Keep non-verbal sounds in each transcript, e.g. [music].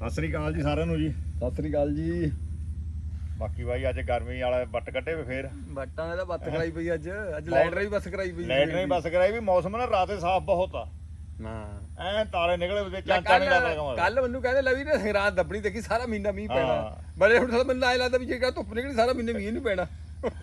ਸਤਿ ਸ੍ਰੀ ਅਕਾਲ ਜੀ ਸਾਰਿਆਂ ਨੂੰ ਜੀ। ਸਤਿ ਸ੍ਰੀ ਅਕਾਲ ਜੀ। ਬਾਕੀ ਬਾਈ ਅੱਜ ਗਰਮੀ ਵਾਲਾ ਬੱਟ ਕੱਢੇ ਵੇ ਫੇਰ। ਬੱਟਾਂ ਨੇ ਤਾਂ ਬੱਤ ਕਰਾਈ ਪਈ ਅੱਜ। ਅੱਜ ਲਾਈਟ ਰਹੀ ਬੱਸ ਕਰਾਈ ਪਈ ਲਾਈਟ ਨਹੀਂ ਬਸ ਕਰਾਈ ਵੀ ਮੌਸਮ ਨਾ ਰਾਤੇ ਸਾਫ਼ ਬਹੁਤ ਆ। ਹਾਂ ਐ ਤਾਰੇ ਨਿਕਲੇ ਵੇ ਚਾਂਚਾ ਨਹੀਂ ਲੱਗਦਾ ਕਮਾਲ ਕੱਲ ਮੈਨੂੰ ਕਹਿੰਦੇ ਲਵੀ ਨੇ ਸੰਗਰਾਂਦ ਦੱਬਣੀ ਦੇਖੀ ਸਾਰਾ ਮਹੀਨਾ ਮੀਂਹ ਪੈਣਾ। ਬੜੇ ਹੁਣ ਮੈਨੂੰ ਐਂ ਲੱਗਦਾ ਵੀ ਜੇ ਧੁੱਪ ਨਿਕਲੀ ਸਾਰਾ ਮਹੀਨਾ ਮੀਂਹ ਨਹੀਂ ਪੈਣਾ।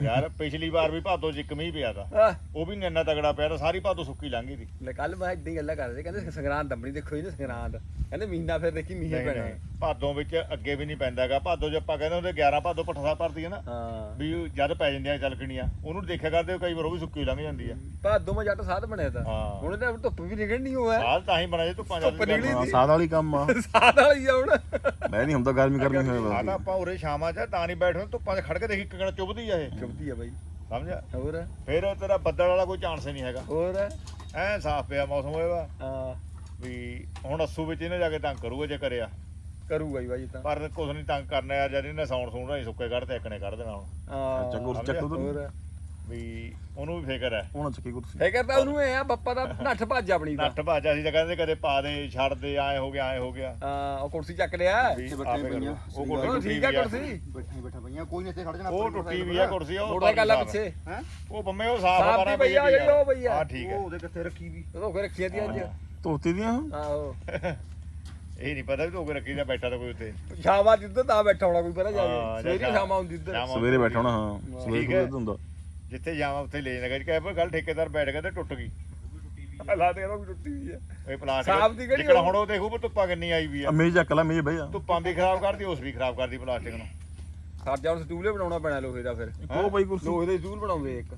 ਯਾਰ ਪਿਛਲੀ ਵਾਰ ਵੀ ਭਾਦੋ ਚ ਇੱਕ ਮੀਂਹ ਪਿਆ ਤਾ। ਆਹ, ਉਹ ਵੀ ਨੀ ਇੰਨਾ ਤਗੜਾ ਪਿਆ ਤਾਂ ਸਾਰੀ ਭਾਦੋ ਸੁੱਕੀ ਲੰਘ ਗਈ ਦੀ ਲੈ ਕੱਲ ਮੈਂ ਇਦਾਂ ਹੀ ਗੱਲਾਂ ਕਰਦੇ ਕਹਿੰਦੇ ਸੰਗਰਾਂਦ ਦੱਬਣੀ ਦੇਖੋ ਇਹਨੇ ਸੰਗਰਾਂਦ। ਕਹਿੰਦੇ ਮਹੀਨਾ ਫਿਰ ਦੇਖੀ ਮੀਂਹ ਪੈਣਾ। ਭਾਦੋਂ ਵਿੱਚ ਅੱਗੇ ਵੀ ਨਹੀਂ ਪੈਂਦਾਗਾ। ਭਾਦੋ ਜੇ ਆਪਾਂ ਕਹਿੰਦੇ ਉਹਦੇ 11 ਭਾਦੋ ਪੱਠਾ ਸਾਹਿਬ ਭਰਦੀ ਹੈ ਨਾ ਹਾਂ। ਵੀ ਜਦ ਪੈ ਜਾਂਦੀਆਂ ਚਲਕਣੀਆਂ ਉਹਨੂੰ ਦੇਖਿਆ ਕਰਦੇ ਹੋ, ਕਈ ਵਾਰ ਉਹ ਵੀ ਸੁੱਕੀ ਲੰਘ ਜਾਂਦੀ ਆ। ਭਾਦੋ ਮੈਂ ਜੱਟ ਸਾਧ ਬਣਿਆ ਤਾਂ। ਹਾਂ। ਹੁਣ ਤਾਂ ਧੁੱਪ ਵੀ ਨਿਕਲਣੀ ਹੋਇਆ ਸਾਲ ਤਾਂ ਹੀ ਬਣਾ ਜੇ ਧੁੱਪਾਂ ਧੁੱਪ ਨਿਕਲੀ ਹਾਂ। ਸਾਦ ਵਾਲੀ ਕੰਮ ਆ। [laughs] ਸਾਧ ਵਾਲੀ ਆ ਹੁਣ। ਮੈਂ ਨਹੀਂ ਹੁੰਦਾ ਗਰਮੀ ਕਰਨੀ ਆ ਤਾਂ ਆਪਾਂ ਉਰੇ ਸ਼ਾਮਾਂ 'ਚ ਤਾਂ ਨਹੀਂ ਬੈਠੇ ਧੁੱਪਾਂ 'ਚ ਖੜ ਕੇ ਦੇਖੀ ਕਿੰਨਾ ਚੁੱਭਦੀ ਆ ਇਹ। ਚੁੱਪਦੀ ਆ ਬਾਈ। ਸਮਝਿਆ? ਹੋਰ? ਫਿਰ ਤੇਰਾ ਬੱਦਲ ਵਾਲਾ ਕੋਈ ਚਾਂਸ ਨਹੀਂ ਹੈਗਾ। ਹੋਰ? ਐ ਸਾਫ਼ ਪਿਆ ਮੌਸਮ ਹੋਇਆ ਵਾ। ਹਾਂ। ਵੀ ਹੁਣ ਅੱਸੂ ਵਿੱਚ ਇਹਨੇ ਜਾ ਕੇ ਤੰਗ ਕਰੂਗਾ ਜੇ ਕਰਿਆ। ਕਰੂਗਾ ਹੀ ਬਾਈ ਤਾਂ। ਪਰ ਕੁਛ ਨਹੀਂ ਤੰਗ ਕਰਨਾ ਯਾਰ ਜਦ ਇਹਨੇ ਸੌਣ ਸੂਣ ਰਾਈ ਸੁੱਕੇ ਕੱਢ ਤੇ ਇੱਕਨੇ ਕੱਢ ਦੇਣਾ ਹੁਣ। ਹਾਂ। ਚੱਕੋ ਚੱਕ ਹੋਰ? ਵੀ ਉਹਨੂੰ ਵੀ ਫਿਕਰ ਹੈ। ਉਹਨਾਂ ਚੱਕੀ ਕੁਰਸੀ ਫੇਰ ਕਰਦਾ ਉਹਨੂੰ ਇਹ ਆ ਬੱਪਾ ਦਾ ਨੱਠ ਭੱਜ ਆਪਣੀ ਦਾ ਨੱਠ ਭਾਜਾ ਸੀ ਤਾਂ ਕਹਿੰਦੇ ਕਦੇ ਪਾ ਦੇ ਛੱਡ ਦੇ ਐ ਹੋ ਗਿਆ ਐ ਹੋ ਗਿਆ। ਹਾਂ ਉਹ ਕੁਰਸੀ ਚੱਕ ਲਿਆ। ਵੀ ਆਪੇ ਪਈਆਂ। ਉਹ ਕੁਰਸੀ ਠੀਕ ਆ ਕੁਰਸੀ। ਬੈਠਾ ਬੈਠਾ ਪਈਆਂ। ਕੋਈ ਨਹੀਂ ਇੱਥੇ ਖੜ ਜਾਣਾ। ਉਹ ਟੁੱਟੀ ਵੀ ਆ ਕੁਰਸੀ ਉਹ ਮੋਟਰ ਗੱਲ ਆ ਪਿੱਛੇ। ਹੈ? ਉਹ ਬੰਮੇ ਉਹ ਸਾਫ਼ ਸਾਫ਼ ਬਾਰਾਂ ਦੀ ਪਈ ਆ ਜਿਹੜੀ ਉਹ ਪਈ ਆ। ਹਾਂ ਠੀਕ ਹੈ। ਉਹ ਉਹਦੇ ਕਿੱਥੇ ਰੱਖੀ ਵੀ? ਉਹ ਕੋਈ ਰੱਖੀਆਂ ਤੀ ਅੱਜ। ਧੋਤੀ ਦੀਆਂ? ਆਹੋ। [laughs] ਇਹ ਨਹੀਂ ਪਤਾ ਵੀ ਤੂੰ ਕੋਈ ਰੱਖੀ ਦਾ ਬੈਠਾ ਤਾਂ ਕੋਈ ਉੱਤੇ। ਸ਼ਾਮਾਂ ਜਿੱਦਾਂ ਤਾਂ ਬੈਠਾ ਹੋਣਾ ਕੋਈ ਪਹਿਲਾਂ ਜਾ ਹਾਂ, ਕੇ ਸਵੇਰੀ ਜਾਂ ਸ਼ਾਮਾਂ ਹੁੰਦੀ ਇੱਧਰ। ਸ਼ਾਮਾਂ ਸਵੇਰੇ ਬੈਠਾ ਹੋਣਾ ਹਾਂ। ਸਵੇਰੇ ਠੀਕ ਹੈ। ਹੁੰਦਾ। ਜਿੱਥੇ ਜਾਵਾਂ ਉੱਥੇ ਲੈ ਜਾਣਾ ਕਿ ਪਰ ਗੱਲ ਠੇਕੇਦਾਰ ਬੈਠ ਗਿਆ ਤੇ ਟੁੱਟ ਗਈ। ਲਾ ਦੇ ਉਹ ਵੀ ਟੁੱਟੀ ਹੋਈ ਆ। ਇਹ ਪਲਾਸਟਿਕ ਸਾਫ਼ ਦੀ ਕਿਹੜੀ ਹੁਣ ਉਹ ਦੇਖੂ ਵੀ ਧੁੱਪਾਂ ਕਿੰਨੀ ਆਈ ਵੀ ਆ। ਮੇਜ਼ ਚੱਕ ਲੈ ਮੇਜ਼ ਬਈ ਧੁੱਪਾਂ ਵੀ ਖਰਾਬ ਕਰਦੀ ਉਸ ਵੀ ਖਰਾਬ ਕਰਦੀ ਪਲਾਸਟਿਕ ਨੂੰ। ਸਾਡਾ ਹੁਣ ਸਟੂਲੇ ਬਣਾਉਣਾ ਪੈਣਾ ਲੋਹੇ ਦਾ ਫਿਰ। ਉਹ ਬਈ ਕੁਰਸੀ। ਲੋਹੇ ਦੇ ਸਟੂਲ ਬਣਾਉਂਦੇ ਇੱਕ।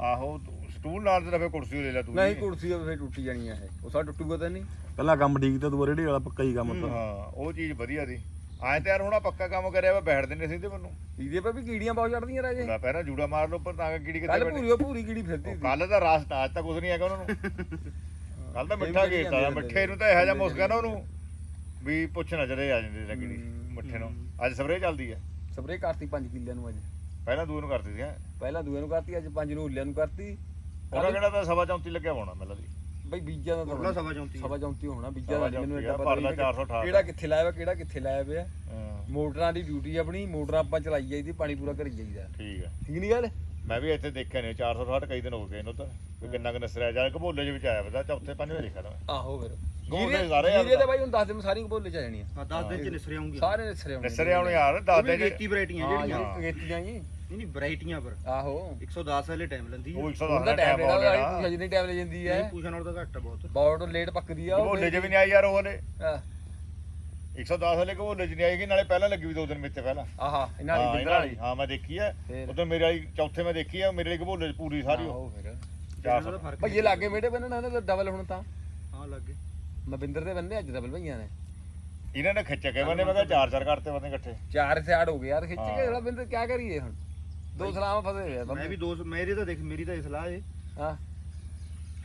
ਆਹੋ ਤੂੰ ਸਟੂਲ ਨਾਲ ਤੇ ਰਵੇ ਕੁਰਸੀ ਓ ਲੈ ਲੈ ਤੂੰ ਨਹੀਂ ਵੀ। ਕੁਰਸੀ ਉਹ ਫਿਰ ਟੁੱਟੀ ਜਾਣੀ ਆ ਇਹ। ਉਹ ਸਾ ਟੁੱਟੂਗਾ ਤਾਂ ਨਹੀਂ। ਪਹਿਲਾਂ ਕੰਮ ਠੀਕ ਤੇ ਦੁਬਾਰਾ ਰੇੜੀ ਵਾਲਾ ਪੱਕਾ ਹੀ ਕੰਮ ਤਾਂ। ਹਾਂ ਉਹ ਚੀਜ਼ ਵਧੀਆ ਸੀ। ਐਂ ਤੇ ਯਾਰ ਹੁਣ ਆਹ ਪੱਕਾ ਕੰਮ ਕਰਿਆ ਵਾ ਬੈਠਦੇ ਨੇ ਸਿੱਧੇ ਮੈਨੂੰ। ਇਹਦੇ ਪਾ ਵੀ ਕੀੜੀਆਂ ਬਹੁਤ ਚੜਦੀਆਂ ਰਾਜੇ। ਲੈ ਪਹਿਲਾਂ ਜੂੜਾ ਮਾਰ ਲਓ ਪਰ ਤਾਂ ਕਿ ਕੀੜੀ ਕਿੱਥੇ ਕੱਲ ਬੈਠੀ। ਪੂਰੀ ਉਹ ਪੂਰੀ ਕੀੜੀ ਫਿਰਦੀ ਸੀ। ਕੱਲ ਰਾਸਤਾ ਅੱਜ ਤੱਕ ਕੁਝ ਨਹੀਂ ਹੈਗਾ ਉਹਨਾਂ ਨੂੰ। ਕੱਲ ਤਾਂ ਮਿੱਠਾ ਜਾਂਦੇ ਮਿੱਠੇ ਨੂੰ। ਤਾਂ ਇਹੋ ਜਿਹਾ ਮੁਸਕਾ ਨਾ। ਉਹਨੂੰ ਵੀ ਪੁੱਛ ਨਾ ਚਲੇ ਆ ਜਾਂਦੇ ਸੀ ਕੀੜੀ। ਮਿੱਠੇ ਨੂੰ। ਅੱਜ ਸਪਰੇਅ ਚੱਲਦੀ ਹੈ ਸਪਰੇ ਕਰਤੀ 5 ਕਿੱਲਿਆਂ ਨੂੰ ਅੱਜ। ਪਹਿਲਾਂ ਦੂਰ ਨੂੰ ਕਰਦੀ ਸੀ ਹੈਂ। ਪਹਿਲਾਂ ਦੂਏ ਨੂੰ ਕਰਤੀ ਅੱਜ ਪੰਜ ਨੂੰ ਉੱਲਿਆਂ ਨੂੰ ਕਰਤੀ। ਉਹਦਾ ਕਿਹੜਾ ਤਾਂ ਸਵਾ ਚੌਂਤੀ ਲੱਗਿਆ ਹੋਣਾ ਮੈਨੂੰ ਲੱਗਦੀ। ਬਈ ਬੀਜਾਂ ਦਾ ਤਾਂ ਸਵਾ ਚੌਂਤੀ। ਸਵਾ ਚੌਂਤੀ ਹੋਣਾ ਬੀਜਾਂ ਦਾ ਮੈਨੂੰ ਇੰਨਾ ਆ, ਪਤਾ ਨਹੀਂ 468 ਕਿਹੜਾ ਕਿੱਥੇ ਲਾਇਆ ਵਾ ਕਿਹੜਾ ਕਿੱਥੇ ਲਾਇਆ ਪਿਆ? ਹਾਂ, ਮੋਟਰਾਂ ਦੀ ਡਿਊਟੀ ਆਪਣੀ ਮੋਟਰਾਂ ਆਪਾਂ ਚਲਾਈ ਜਾਈਦੀ ਪਾਣੀ ਪੂਰਾ ਕਰੀ ਜਾਈਦਾ। ਠੀਕ ਹੈ ਠੀਕ ਨਹੀਂ ਗੱਲ? ਮੈਂ ਵੀ ਇੱਥੇ ਦੇਖਿਆ ਨੇ 460 ਕਈ ਦਿਨ ਹੋ ਗਏ ਇਹਨੂੰ ਤਾਂ ਵੀ ਕਿੰਨਾ ਕੁ ਨਸਰਿਆ ਜਾ ਘਬੋਲੇ ਦੇ ਵਿੱਚ ਆਇਆ ਪਤਾ ਚੌਥੇ ਪੰਜਵੇਂ ਦੇਖਿਆ ਤਾਂ ਮੈਂ। ਆਹੋ ਫਿਰ। ਗੋਡੇ ਜੀਰੇ ਸਾਰੇ ਆ ਤੇ ਬਾਈ ਹੁਣ 10 ਦਿਨ ਸਾਰੀ ਬੋਲੇ ਚ ਆ ਜਾਣੀਆਂ ਹਾਂ 10 ਦਿਨ ਚ ਨਿਸਰੇ ਆਉਂਗੀ ਸਾਰੇ ਨਿਸਰੇ ਆਉਣੇ ਨਸਰਿਆ ਹੁਣ ਯਾਰ ਉਹ ਦੱਸ ਵੀ ਦੇ ਜੇ ਗੇਤੀ ਵੈਰਾਈਟੀਆਂ ਹਾਂ ਜਿਹੜੀਆਂ। ਜੀ। ਨਹੀਂ ਨਹੀਂ ਵੈਰਾਈਟੀਆਂ ਪਰ। ਆਹੋ। 110 ਵਾਲੇ ਟਾਈਮ ਲੈਂਦੀ ਉਹ ਹੈ 110 ਉਹਦਾ ਦਾ ਟਾਈਮ ਟਾਈਮ ਪੁੱਛਾ ਜਿੰਨੀ ਟਾਈਮ ਲੈ ਜਾਂਦੀ ਹੈ ਇਹ ਪੂਛਾ ਨਾਲ ਤਾਂ ਘੱਟ ਆ ਬਹੁਤ। ਬਹੁਤ ਲੇਟ ਪੱਕਦੀ ਆ ਉਹ। ਘਬੋਲੇ 'ਚ ਵੀ ਨਹੀਂ ਆਈ ਯਾਰ ਉਹ ਹਲੇ ਆਹ, 110 ਵਾਲੇ ਘਬੋਲੇ 'ਚ ਨਹੀਂ ਆਏਗੀ ਨਾਲੇ ਪਹਿਲਾਂ ਲੱਗੀ ਵੀ ਦੋ ਦਿਨ ਮੇਤੇ ਪਹਿਲਾਂ। ਆਹਾ ਇਹਨਾਂ ਹਾਂ ਦੀ ਇਹਨਾਂ ਵਾਲੀ। ਹਾਂ ਮੈਂ ਦੇਖੀ ਹੈ ਫੇਰ? ਉਦੋਂ ਮੇਰੇ ਵਾਲੀ ਚੌਥੇ ਮੈਂ ਦੇਖੀ ਹੈ ਮੇਰੇ ਵਾਲੀ ਘਬੋਲੇ 'ਚ ਪੂਰੀ ਸਾਰੀ ਉਹ। ਚਾਰ ਇਹਨਾਂ ਦਾ ਸੌ। ਫ਼ਰਕ ਭਈਏ ਲਾਗੇ ਮੇੜੇ ਬੰਨਣਾ ਨਾ ਡਬਲ ਹੁਣ ਤਾਂ। ਹਾਂ ਲੱਗੇ। ਮਵਿੰਦਰ ਦੇ ਬੰਦੇ ਅੱਜ ਡਬਲ ਭਈਆਂ ਨੇ। ਇਹਨਾਂ ਨੇ ਖਿੱਚ ਕੇ ਬੰਨੇ ਮੈਂ ਕਿਹਾ ਚਾਰ ਚਾਰ ਕਰਤੇ ਬੰਦੇ ਇਕੱਠੇ। ਚਾਰ ਸਿਆੜ ਹੋ ਗਏ ਯਾਰ ਖਿੱਚ ਹਾਂ। ਕੇ ਅਗਲਾ ਬਿੰਦਰ ਕੀ ਕਰੀਏ ਹੁਣ? ਦੋ ਸਲਾਮ ਫਸੇ ਹੋਏ ਆ ਮੈਂ ਵੀ ਦੋ ਮੇਰੇ ਤਾਂ ਦੇਖ ਮੇਰੀ ਤਾਂ ਇਹ ਸਲਾਹ ਏ। ਹਾਂ।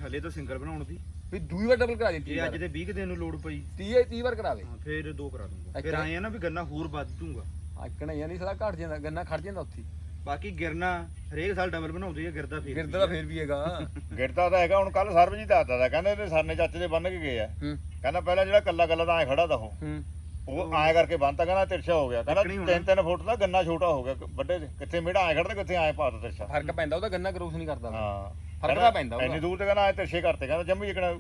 ਹਲੇ ਤਾਂ ਸਿੰਗਲ ਬਣਾਉਣ ਦੀ। ਵੀ ਦੂਈ ਵਾਰ ਡਬਲ ਕਰਾ ਦਿੱਤੀ ਜੇ ਅੱਜ ਦੇ 20 ਕੁ ਦਿਨ ਨੂੰ ਲੋੜ ਪਈ। 30 30 ਵਾਰ ਕਰਾਵੇ ਹਾਂ ਫੇਰ ਦੋ ਕਰਾ ਦੂੰਗਾ। ਫਿਰ। ਆਏ ਆ ਨਾ ਵੀ ਗੰਨਾ ਹੋਰ ਵੱਧ ਦੂੰਗਾ। ਆਕਣਾ ਯਾਰ ਨਹੀਂ ਸਲਾ ਘਟ ਜਾਂਦਾ ਗੰਨਾ ਖੜ ਜਾਂਦਾ ਉੱਥੇ। ਬਾਕੀ ਗਿਰਨਾ ਹਰੇਕ ਸਾਲ ਡਬਲ ਬਣਾਉਂਦੇ ਆ ਗਿਰਦਾ ਫੇਰ ਗਿਰਦਾ ਫੇਰ ਵੀ ਹੈਗਾ। [laughs] ਗਿਰਦਾ ਤਾਂ ਹੈਗਾ ਹੁਣ ਕੱਲ ਸਰਬਜੀਤ ਦੱਸਦਾ ਤਾ ਕਹਿੰਦੇ ਤੇ ਸਰਨੇ ਚਾਚੇ ਦੇ ਬੰਨ ਕੇ ਗਏ ਆ। ਹੂੰ। ਕਹਿੰਦਾ ਪਹਿਲਾਂ ਜਿਹੜਾ ਕੱਲਾ ਕੱਲਾ ਤਾਂ ਐ ਖੜਾ ਤਾ ਉਹ। ਹੂੰ। ਉਹ ਐ ਕਰਕੇ ਬੰਨਤਾ ਕਹਿੰਦਾ ਤਿਰਛਾ ਹੋ ਗਿਆ। ਕਹਿੰਦਾ। ਤਿੰਨ ਤਿੰਨ ਫੁੱਟ ਦਾ ਗੰਨਾ ਛੋਟਾ ਹੋ ਗਿਆ ਵੱਡੇ ਕਿੱਥੇ ਮੇੜਾ ਐ ਖੜਦਾ ਕਿੱਥੇ ਐ ਪਾਤਾ ਤਿਰਛਾ। ਫ਼ਰਕ ਪੈਂਦਾ ਉਹਦਾ ਗੰਨਾ ਕਰੋਸ ਨਹੀਂ ਕਰਦਾ। ਹਾਂ। ਫ਼ਰਕ ਤਾਂ ਪੈਂਦਾ ਉਹਦਾ। ਇੰਨੀ ਦੂਰ ਤੇ ਕਹਿੰਦਾ ਐ ਤਿਰਛੇ ਕਰਤੇ ਕਹਿੰਦਾ ਜੰਮੀ ਜਿਕਣਾ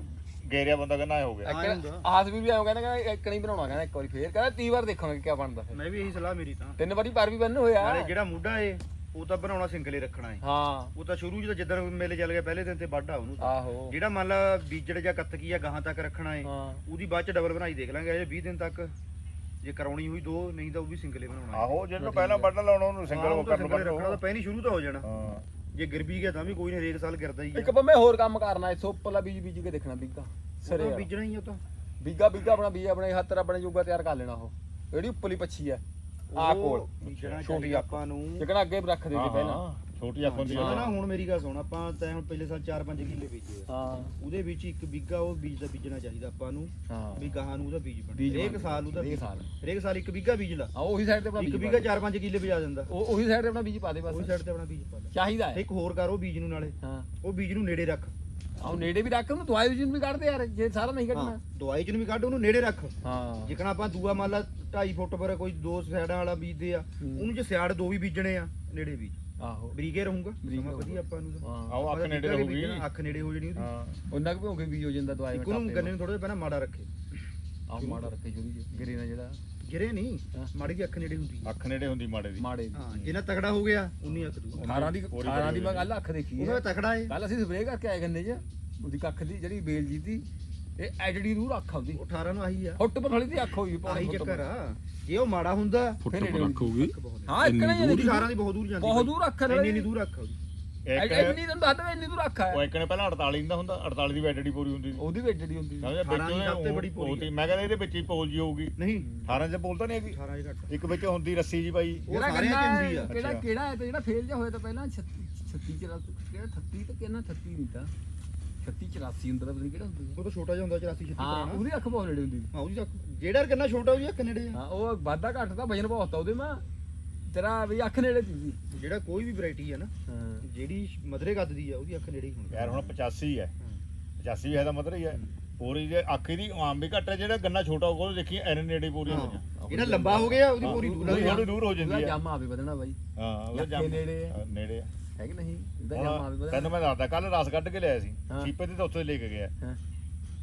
ਗੇਰਿਆ ਬੰਦਾ ਕਹਿੰਦਾ ਐ ਹੋ ਗਿਆ। ਹਾਂ, ਇਹ ਹੁੰਦਾ। ਆਸ ਵੀ ਵੀ ਆਉਂ ਕਹਿੰਦਾ ਕਹਿੰਦਾ ਇੱਕ ਨਹੀਂ ਬਣਾਉਣਾ ਕਹਿੰਦਾ ਇੱਕ ਵਾਰੀ ਫੇਰ। ਕਹਿੰਦਾ 30 ਵਾਰ ਦੇਖਾਂਗੇ ਕੀ ਬਣਦਾ ਫਿਰ। ਮੈਂ ਵੀ ਇਹੀ ਸਲਾਹ ਮੇਰੀ ਤਾਂ। ਤਿੰਨ ਵਾਰੀ ਪਰ ਵੀ ਬੰਨ ਹੋਇਆ। ਨਾਲੇ ਜਿਹੜਾ ਮੁੱਢਾ ਏ ਉਹ ਤਾਂ ਬਣਾਉਣਾ ਸਿੰਗਲੇ ਰੱਖਣਾ ਏ। ਹਾਂ। ਉਹ ਤਾਂ ਸ਼ੁਰੂ ਚ ਤਾਂ ਜਿੱਦਣ ਮੇਲੇ ਚੱਲ ਗਿਆ ਪਹਿਲੇ ਦਿਨ ਤੇ ਵੱਢ ਉਹਨੂੰ ਤਾਂ। ਆਹੋ। ਜਿਹੜਾ ਮੰਨ ਲਾ ਬੀਜੜ ਜਾਂ ਕੱਤਕੀ ਆ ਗਾਹਾਂ ਤੱਕ ਰੱਖਣਾ ਏ ਹਾਂ। ਉਹਦੀ ਬਾਅਦ ਚ ਡਬਲ ਬਣਾਈ ਦੇਖ ਲਾਂਗੇ ਅਜੇ 20 ਦਿਨ ਤੱਕ। ਜੇ ਕਰਾਉਣੀ ਹੋਈ ਦੋ ਨਹੀਂ ਤਾਂ ਉਹ ਵੀ ਸਿੰਗਲੇ ਬਣਾਉਣਾ। ਆਹੋ ਜਿਹਨੂੰ ਪਹਿਲਾਂ ਵੱਢ ਲਾਉਣਾ ਉਹਨੂੰ ਸਿੰਗਲ ਉਹ ਕਰਨ ਰੱਖਣਾ ਤਾਂ ਪਹਿਲੀ ਸ਼ੁਰੂ ਤਾਂ ਹੋ ਜਾਣਾ। ਹਾਂ। ਜੇ ਗਿਰ ਵੀ ਗਿਆ ਤਾਂ ਵੀ ਕੋਈ ਨਹੀਂ ਹਰੇਕ ਸਾਲ ਗਿਰਦਾ ਹੀ ਇੱਕ ਬੰਮੇ ਹੋਰ ਕੰਮ ਕਰਨਾ ਇਥੋਂ ਉੱਪਰਲਾ ਬੀਜ ਬੀਜ ਕੇ ਦੇਖਣਾ ਬੀਗਾ। ਸਰੇ ਬੀਜਣਾ ਹੀ ਆ ਉਹ ਤਾਂ। ਬੀਗਾ ਬੀਗਾ ਆਪਣਾ ਬੀਜ ਆਪਣੇ ਹੱਥ ਆਪਣੇ ਜੋਗਾ ਤਿਆਰ ਕਰ ਲੈਣਾ ਉਹ। ਜਿਹੜੀ ਉੱਪਰਲੀ ਪੱਛੀ ਆ ਆ ਕੋਲ। ਛੋਟੀ ਆਪਾਂ ਨੂੰ ਜਿਕਣਾ ਅੱਗੇ ਰੱਖ ਦੇ ਪਹਿਲਾਂ ਹਾਂ। ਛੋਟੀ ਅੱਖ ਹੁੰਦੀ ਆ। ਨਾ ਹੁਣ ਮੇਰੀ ਗੱਲ ਸੁਣ ਆਪਾਂ ਤਾਂ ਹੁਣ ਪਹਿਲੇ ਸਾਲ 4-5 ਕਿੱਲੇ ਬੀਜੇ ਆ। ਹਾਂ। ਉਹਦੇ ਵਿੱਚ ਇੱਕ ਬਿੱਗਾ ਉਹ ਬੀਜ ਦਾ ਬੀਜਣਾ ਚਾਹੀਦਾ ਆਪਾਂ ਨੂੰ ਹਾਂ। ਵੀ ਗਾਹਾਂ ਨੂੰ ਉਹਦਾ ਬੀਜ ਬਣੇ ਬੀਜ ਹਰੇਕ ਬਣ ਸਾਲ ਉਹਦਾ ਹਰੇਕ ਬੀਜ ਸਾਲ। ਹਰੇਕ ਸਾਲ ਇੱਕ ਬਿੱਗਾ ਬੀਜ ਲਾ। ਆ ਉਹੀ ਸਾਈਡ ਤੇ ਆਪਣਾ ਇੱਕ ਬੀਜ ਬਿੱਗਾ ਪਾ 4-5 ਕਿੱਲੇ ਬਜਾ ਦਿੰਦਾ। ਉਹ ਉਹੀ ਸਾਈਡ ਤੇ ਆਪਣਾ ਬੀਜ ਪਾ ਦੇ ਉਹੀ ਬਸ ਸਾਈਡ ਤੇ ਆਪਣਾ ਬੀਜ ਪਾ ਲੈ ਚਾਹੀਦਾ ਹੈ। ਇੱਕ ਹੋਰ ਕਰ ਉਹ ਬੀਜ ਨੂੰ ਨਾਲੇ। ਹਾਂ। ਉਹ ਬੀਜ ਨੂੰ ਨੇੜੇ ਰੱਖ। ਆਹ ਨੇੜੇ ਵੀ ਰੱਖ ਉਹਨੂੰ ਦਵਾਈ ਜੀ ਵੀ ਕੱਢਦੇ ਯਾਰ ਜੇ ਸਾਰਾ ਨਹੀਂ ਹਾਂ ਕੱਢਣਾ ਦਵਾਈ ਚ ਨੂੰ ਵੀ ਕੱਢ ਉਹਨੂੰ ਨੇੜੇ ਰੱਖ। ਹਾਂ। ਜਿਕਣਾ ਆਪਾਂ ਦੂਆ ਮੰਨ ਲਾ 2.5 ਫੁੱਟ ਪਰ ਕੋਈ ਦੋ ਸਾਈਡਾਂ ਵਾਲਾ ਬੀਜਦੇ ਆ ਉਹਨੂੰ ਜੇ ਸਿਆੜ ਦੋ ਵੀ ਬੀਜਣੇ ਆ ਨੇੜੇ ਬੀਜ। ਆਹੋ। ਬਰੀਕੇ ਰਹੂਗਾ। ਬਰੀਕ ਸਮਾਂ ਵਧੀਆ ਆਪਾਂ ਨੂੰ ਤਾਂ। ਹਾਂ ਆਓ ਅੱਖ ਆਪਾਂ ਨੇੜੇ ਤਾਂ ਰਹੂਗੀ। ਬੀਜਣਾ, ਅੱਖ ਨੇੜੇ ਹੋ ਜਣੀ ਉਹਦੀ। ਹਾਂ। ਉਹਨਾਂ ਕੁ ਭੋਗੇ ਵੀ ਹੋ ਜਾਂਦਾ ਦਵਾਈ ਇੱਕ ਉਹਨੂੰ ਗੰਨੇ ਨੂੰ। ਥੋੜਾ ਜਿਹਾ ਪਹਿਲਾਂ ਮਾੜਾ ਰੱਖੇ। ਆਹ ਮਾੜਾ ਰੱਖੇ ਸ਼ੁਰੂ ਜੀ ਗਿਰੇ ਨਾ ਜਿਹੜਾ। ਗਿਰੇ ਨਹੀਂ ਹਾਂ। ਮਾੜੀ ਦੀ ਅੱਖ ਨੇੜੇ ਹੁੰਦੀ ਅੱਖ ਨੇੜੇ ਹੁੰਦੀ ਮਾੜੇ ਦੀ। ਮਾੜੇ ਦੀ। ਹਾਂ ਜਿੰਨਾ ਤਗੜਾ ਹੋ ਗਿਆ ਉਨੀ ਅੱਖ ਦੂ। 18 ਦੀ ਪੂਰੀ 18 ਦੀ ਮੈਂ ਕੱਲ ਅੱਖ ਦੇਖੀ ਉਹਦਾ ਹੈ। ਤਕੜਾ ਏ। ਕੱਲ ਅਸੀਂ ਸਪਰੇਅ ਕਰਕੇ ਆਏ ਗੰਨੇ 'ਚ। ਉਹਦੀ ਕੱਖ ਦੀ ਜਿਹੜੀ ਬੇਲ ਜੀ ਦੀ ਇਹ ਐਡੜੀ ਦੂਰ ਅੱਖ ਆਉਂਦੀ ਉਹ 18 ਨੂੰ ਆਹੀ ਆ। ਫੁੱਟ ਪਰ ਥਲੀ ਦੀ ਅੱਖ ਹੋਈ ਪੌਣੇ ਆਹੀ ਚੱਕਰ। ਆ। ਜੇ ਉਹ ਮਾੜਾ ਹੁੰਦਾ ਫੁੱਟ ਫਿਰ ਪਰ ਅੱਖ ਬਹੁਤ ਹਾਂ ਇੱਕ ਨਾ ਇੰਨੀ ਦੂਰ? ਜਿਹੜੀ 18 ਦੀ ਬਹੁਤ ਦੂਰ ਜਾਂਦੀ ਬਹੁਤ ਦੂਰ ਅੱਖ ਹੈ ਇੰਨੀ ਇੰਨੀ ਦੂਰ ਅੱਖ ਇੱਕ ਇੰਨੀ ਤਾਂ ਦੱਸ ਦੇ ਇੰਨੀ ਦੂਰ ਅੱਖ ਹੈ ਉਹ ਇੱਕ ਨੇ ਪਹਿਲਾਂ 48 ਦਾ ਹੁੰਦਾ 48 ਦੀ ਵੈਲਿਡਿਟੀ ਪੂਰੀ ਹੁੰਦੀ ਸੀ। ਉਹਦੀ ਵੀ ਹੁੰਦੀ ਸਮਝਿਆ? ਵਿੱਚ 18 ਦੀ ਸਭ ਤੋਂ ਉਹਦੇ ਬੜੀ ਪੂਰੀ ਮੈਂ ਕਹਿੰਦਾ ਇਹਦੇ ਵਿੱਚ ਹੀ ਪੋਲ ਜੀ ਹੋਊਗੀ। ਨਹੀਂ। 18 ਚ ਪੋਲ ਤਾਂ ਨਹੀਂ ਹੈਗੀ। 18 ਹੀ ਘੱਟ ਇੱਕ ਵਿੱਚ ਹੁੰਦੀ ਰੱਸੀ ਜੀ ਬਾਈ ਉਹ ਸਾਰਿਆਂ 'ਚ ਹੁੰਦੀ ਆ। ਕਿਹੜਾ। ਕਿਹੜਾ ਹੈ ਤੇ ਜਿਹੜਾ ਫੇਲ ਜਾ ਹੋਇਆ ਤਾਂ ਪਹਿਲਾਂ 36 36 ਚ ਕਿਹੜਾ 38 ਤੇ ਕਿਹਨਾਂ 38 ਨਹੀਂ ਤਾਂ? 36 84 ਹੁੰਦਾ ਤਾਂ ਪਤਾ ਨੀ ਕਿਹੜਾ ਹੁੰਦਾ ਉਹ ਤਾਂ ਛੋਟਾ ਜਿਹਾ ਹੁੰਦਾ 84 36 ਹਾਂ ਪੁਰਾਣਾ। ਉਹਦੀ ਅੱਖ ਬਹੁਤ ਨੇੜੇ ਹੁੰਦੀ ਹਾਂ ਉਹਦੀ ਅੱਖ ਜਿਹੜਾ ਕਿੰਨਾ ਛੋਟਾ ਉਹਦੀ ਅੱਖ ਨੇੜੇ ਆ। ਹਾਂ ਉਹ ਵਾਧਾ ਘੱਟ ਤਾਂ ਵਜਨ ਬਹੁਤ ਆ ਉਹਦੇ ਮਾ। ਤੇਰਾ ਵੀ ਅੱਖ ਨੇੜੇ ਸੀ ਜਿਹੜਾ ਕੋਈ ਵੀ ਵੈਰਾਈਟੀ ਆ ਨਾ ਹਾਂ। ਜਿਹੜੀ ਮਧਰੇ ਕੱਦ ਦੀ ਆ ਉਹਦੀ ਅੱਖ ਨੇੜੇ ਹੀ ਹੋਣੀ। ਯਾਰ ਹੁਣ 85 ਹੈ। 85 ਵੀ ਹੈ ਤਾਂ ਮਤਲਬ ਹੀ ਹੈ। ਪੂਰੀ ਜੇ ਅੱਖ ਦੀ ਆਮ ਵੀ ਘੱਟ ਹੈ ਜਿਹੜਾ ਗੰਨਾ ਛੋਟਾ ਉਹ ਦੇਖੀ ਐਨ ਨੇੜੇ ਪੂਰੀ ਹੋ। ਜਾ ਹਾਂ ਜਿਹੜਾ ਲੰਬਾ ਹੋ ਗਿਆ ਉਹਦੀ ਪੂਰੀ ਦੂਰ ਆ। ਥੋੜੀ ਦੂਰ ਹੋ ਉਹਦਾ ਜਾਂਦੀ ਹੈ ਜਾਮਾ ਆਵੇ ਵਧਣਾ ਬਾਈ। ਹਾਂ ਉਹਦਾ ਲੱਖੇ ਜੰਮ ਨੇੜੇ ਹੈ। ਹਾਂ, ਨੇੜੇ ਆ। ਹੈ ਕਿ ਨਹੀਂ? ਆਵੇ ਹੁਣ ਵਧਣਾ ਤੈਨੂੰ ਮੈਂ ਦੱਸਦਾ ਕੱਲ ਰਸ ਕੱਢ ਕੇ ਲਿਆਇਆ ਸੀ। ਹਾਂ। ਛੀਪੇ ਤੇ ਤਾਂ ਉੱਥੇ ਲੈ ਕੇ ਗਿਆ। ਹਾਂ।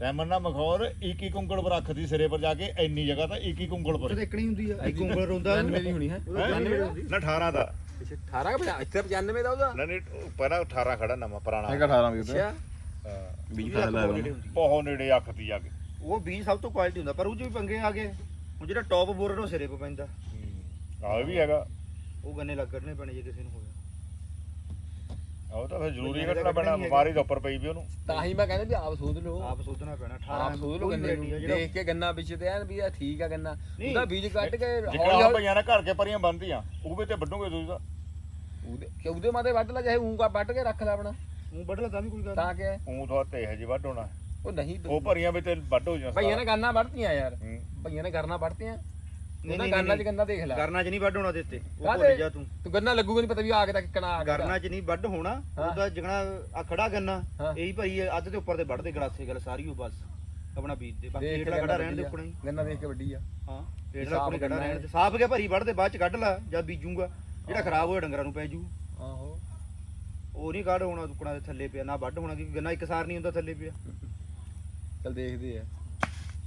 ਟੈਮਰ ਨਾ ਮਖੌਰ ਇੱਕ ਇੱਕ ਉਂਗਲ ਪਰ ਰੱਖਦੀ ਸਿਰੇ ਪਰ ਜਾ ਕੇ ਇੰਨੀ ਜਗ੍ਹਾ ਤਾਂ ਇੱਕ ਇੱਕ ਉਂਗਲ ਉੱਥੇ ਪਰ ਤਾਂ ਇੱਕਣੀ ਹੁੰਦੀ ਆ। ਇੱਕ ਉਂਗਲ ਰੋਂਦਾ 95 ਦੀ ਹੋਣੀ ਹੈ। ਉਹਦਾ 95 ਹੁੰਦੀ ਨਾ 18 ਦਾ। ਪਿੱਛੇ 18 ਕਿ ਇੱਥੇ 95 ਦਾ ਉਹਦਾ? ਨਾ ਨਹੀਂ ਉਹ ਪਹਿਲਾਂ 18 ਖੜਾ ਨਵਾਂ ਪੁਰਾਣਾ। ਹੈਗਾ 18 ਵੀ ਤੇ ਅੱਛਾ। ਹਾਂ। ਵੀ ਬਹੁਤ ਨੇੜੇ ਅੱਖ ਦੀ ਜਾ ਕੇ। ਉਹ ਬੀਜ ਸਭ ਤੋਂ ਕੁਆਲਿਟੀ ਹੁੰਦਾ ਪਰ ਉਹ 'ਚ ਵੀ ਪੰਗੇ ਆ ਗਏ। ਹੁਣ ਜਿਹੜਾ ਟੌਪ ਬੋਰਰ ਉਹ ਸਿਰੇ 'ਤੇ ਪੈਂਦਾ। ਆਹ ਵੀ ਹੈਗਾ। ਉਹ ਗੰਨੇ ਲੱਗਣੇ ਪੈਣੇ ਜੇ ਕਿਸੇ ਨੂੰ ਹੋਇਆ ਉਹ ਤਾਂ ਫਿਰ ਜ਼ਰੂਰੀ ਘਟਣਾ ਪੈਣਾ ਬਿਮਾਰੀ ਦੇ ਉੱਪਰ ਪਈ ਵੀ ਉਹਨੂੰ। ਤਾਂ ਹੀ ਮੈਂ ਕਹਿੰਦਾ ਵੀ ਆਪ ਸੋਧ ਲਓ। ਆਪ ਸੋਚਣਾ ਪੈਣਾ 18 ਆਪ ਸੋਧ ਲਓ ਗੰਨੇ ਨੂੰ। ਦੇਖ ਕੇ ਗੰਨਾ ਵਿੱਚ ਤੇ ਐਨ ਵੀ ਆ ਠੀਕ ਆ ਗੰਨਾ। ਉਹਦਾ ਬੀਜ ਕੱਢ ਕੇ ਹੌਲੀ ਜਿਹੜਾ ਹੌਲੀ ਭਈਆਂ ਨੇ ਘਰ ਕੇ ਪਰੀਆਂ ਬੰਦੀਆਂ ਉਹ ਵੀ ਤੇ ਵੱਡੂਗੇ ਤੁਸੀਂ ਤਾਂ। ਉਹਦੇ ਕਿ ਉਹਦੇ ਮਾਤੇ ਵੱਢ ਲੈ ਚਾਹੇ ਊਂ ਕਾ ਵੱਢ ਕੇ ਰੱਖ ਲੈ ਆਪਣਾ। ਉਹ ਵੱਢ ਲਾ ਤਾਂ ਵੀ ਕੋਈ ਗੱਲ ਤਾਂ ਕਿ ਉਹ ਤਾਂ ਤੇ ਇਹ ਜੀ ਵੱਡ ਹੋਣਾ। ਉਹ ਨਹੀਂ ਉਹ ਭਰੀਆਂ ਵੀ ਤੇ ਵੱਡ ਹੋ ਜਾਣਾ ਭਈਆਂ ਨੇ ਗੰਨਾ ਵੱਢਤੀਆਂ ਯਾਰ। ਭਈਆਂ ਨੇ ਗਰਨਾ ਵੱਢਤੀਆਂ। ਉਹਨਾਂ ਗੰਨਾ ਚ। ਗੰਨਾ ਦੇਖ ਲੈ। ਕਰਨਾ 'ਚ ਨਹੀਂ ਵੱਢ ਹੋਣਾ ਦਿੱਤੇ ਉਹ ਕਾਹਤੇ? ਭੁੱਲ ਜਾ ਤੂੰ। ਤੂੰ ਗੰਨਾ ਲੱਗੂਗਾ ਨਹੀਂ ਪਤਾ ਵੀ ਆ ਕੇ ਤੱਕ ਕਿਕਣਾ ਆ ਗਿਆ ਕਰਨਾ 'ਚ ਨਹੀਂ ਵੱਢ ਹੋਣਾ। ਉਹਦਾ ਜਗਣਾ ਆ ਖੜਾ ਗੰਨਾ। ਇਹੀ ਭਈ ਅੱਧ ਦੇ ਉੱਪਰ ਤੇ ਵੱਢਦੇ ਗੜਾਸੇ ਗੱਲ ਸਾਰੀ ਉਹ ਬਸ। ਆਪਣਾ ਬੀਜ ਦੇ ਬਾਕੀ ਹੇਠਲਾ ਕੇ ਖੜਾ ਰਹਿਣ ਦੇ ਵੱਢੀ ਉੱਪਰ ਹੀ। ਆ। ਗੰਨਾ ਦੇਖ ਕੇ ਵੱਡੀ ਆ। ਹਾਂ ਹੇਠਲਾ ਆਪਣੇ ਖੜਾ ਰਹਿਣ। ਦੇ। ਸਾਫ਼ ਕੇ ਭਰੀ ਵੱਢ ਦੇ ਬਾਅਦ ਚ ਕੱਢ ਲਾ ਜਦ ਬੀਜੂਗਾ। ਜਿਹੜਾ ਖਰਾਬ ਹੋਇਆ ਡੰਗਰਾਂ ਨੂੰ ਪੈ ਜੂ। ਆਹੋ। ਉਹ ਨਹੀਂ ਕੱਢ ਹੋਣਾ ਟੁਕੜਾ ਦੇ ਥੱਲੇ ਪਿਆ ਨਾ ਵੱਢ ਹੋਣਾ ਕਿਉਂਕਿ ਗੰਨਾ ਇੱਕ ਸਾਰ ਨਹੀਂ ਹੁੰਦਾ ਥੱਲੇ ਪਿਆ। ਚਲ ਦੇਖਦੇ ਆ।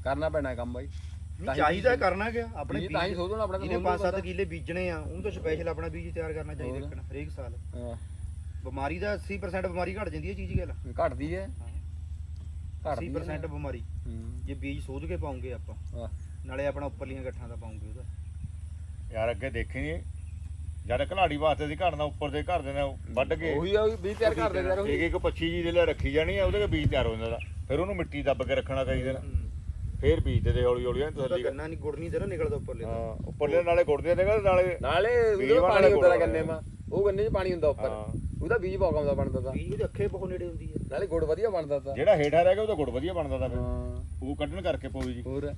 ਕਰਨਾ ਪੈਣਾ ਕੰਮ ਬਾਈ। ਨਹੀਂ ਚਾਹੀਦਾ ਕਰਨਾ ਗਿਆ ਆਪਣੇ ਬੀਜ ਤਾਂ ਹੀ ਸੋਧਣਾ ਆਪਣਾ ਲਓ 5-7 ਕਿੱਲੇ ਬੀਜਣੇ ਆ ਉਹਨੂੰ ਤਾਂ ਸਪੈਸ਼ਲ ਆਪਣਾ ਬੀਜ ਤਿਆਰ ਕਰਨਾ ਚਾਹੀਦਾ ਹੋਰ। ਇੱਕ ਹਰੇਕ ਸਾਲ। ਹਾਂ। ਬਿਮਾਰੀ ਦਾ 80% ਬਿਮਾਰੀ ਘਟ ਜਾਂਦੀ ਹੈ ਚੀਜ਼ ਗੱਲ। ਘਟਦੀ ਹੈ। ਘਟਦੀ 80% ਬਿਮਾਰੀ। ਹੂੰ। ਜੇ ਬੀਜ ਸੋਧ ਕੇ ਪਾਉਂਗੇ ਆਪਾਂ ਨਾਲੇ ਆਪਣਾ ਉੱਪਰਲੀਆਂ ਗੱਠਾਂ ਦਾ ਪਾਉਂਗੇ ਉਹਦਾ। ਯਾਰ ਅੱਗੇ ਦੇਖੀ ਨੀ ਜਦ ਘਲਾੜੀ ਵਾਸਤੇ ਸੀ ਘੜਨਾ ਉੱਪਰ ਦੇ ਘਰ ਦੇ ਨੇ ਵੱਢ ਕੇ ਉਹੀ ਆ ਵੀ ਤਿਆਰ ਕਰਦੇ ਯਾਰ ਉਹੀ। ਇੱਕ ਇੱਕ ਪੱਛੀ ਜੀ ਦੇ ਲਈ ਰੱਖੀ ਜਾਣੀ ਆ ਉਹਦੇ ਕੇ ਬੀਜ ਤਿਆਰ ਹੋ ਜਾਂਦਾ। ਫਿਰ ਉਹਨੂੰ ਮਿੱਟੀ ਦੱਬ ਕੇ ਰੱਖਣਾ ਚਾਹੀਦਾ ਨਾ। ਫਿਰ ਬੀਜ ਦੇ ਦੇ ਹੌਲੀ ਹੌਲੀ ਐਨ ਉਹਦਾ ਤਸੱਲੀ ਕਰ ਗੰਨਾ ਨਹੀਂ ਗੁੜ ਨਹੀਂ ਤੇਰਾ ਨਿਕਲਦਾ ਉੱਪਰਲੇ ਤੋਂ। ਹਾਂ ਉੱਪਰਲੇ ਨਾਲੇ ਗੁੜਦੇ ਨੇ ਨਾਲੇ ਨਾਲੇ ਬੀਜ ਉਹਦੇ ਵਾਲਾ ਪਾਣੀ ਹੁੰਦਾ ਗੁੜ ਗੰਨੇ ਮਾ ਉਹ ਗੰਨੇ 'ਚ ਪਾਣੀ ਹੁੰਦਾ ਉੱਪਰ। ਹਾਂ। ਉਹਦਾ ਬੀਜ ਬਹੁਤ ਆਉਂਦਾ ਬਣਦਾ ਤਾਂ। ਬੀਜ ਉਹਦੇ ਅੱਖੇ ਬਹੁਤ ਨੇੜੇ ਹੁੰਦੀ ਹੈ ਨਾਲੇ ਗੁੜ ਵਧੀਆ ਬਣਦਾ ਤਾਂ। ਜਿਹੜਾ ਹੇਠਾਂ ਰਹਿ ਗਿਆ ਉਹਦਾ ਗੁੜ ਵਧੀਆ ਬਣਦਾ ਤਾਂ ਫਿਰ। ਹਾਂ। ਉਹ ਕੱਢਣ ਕਰਕੇ ਪਊ ਜੀ। ਹੋਰ?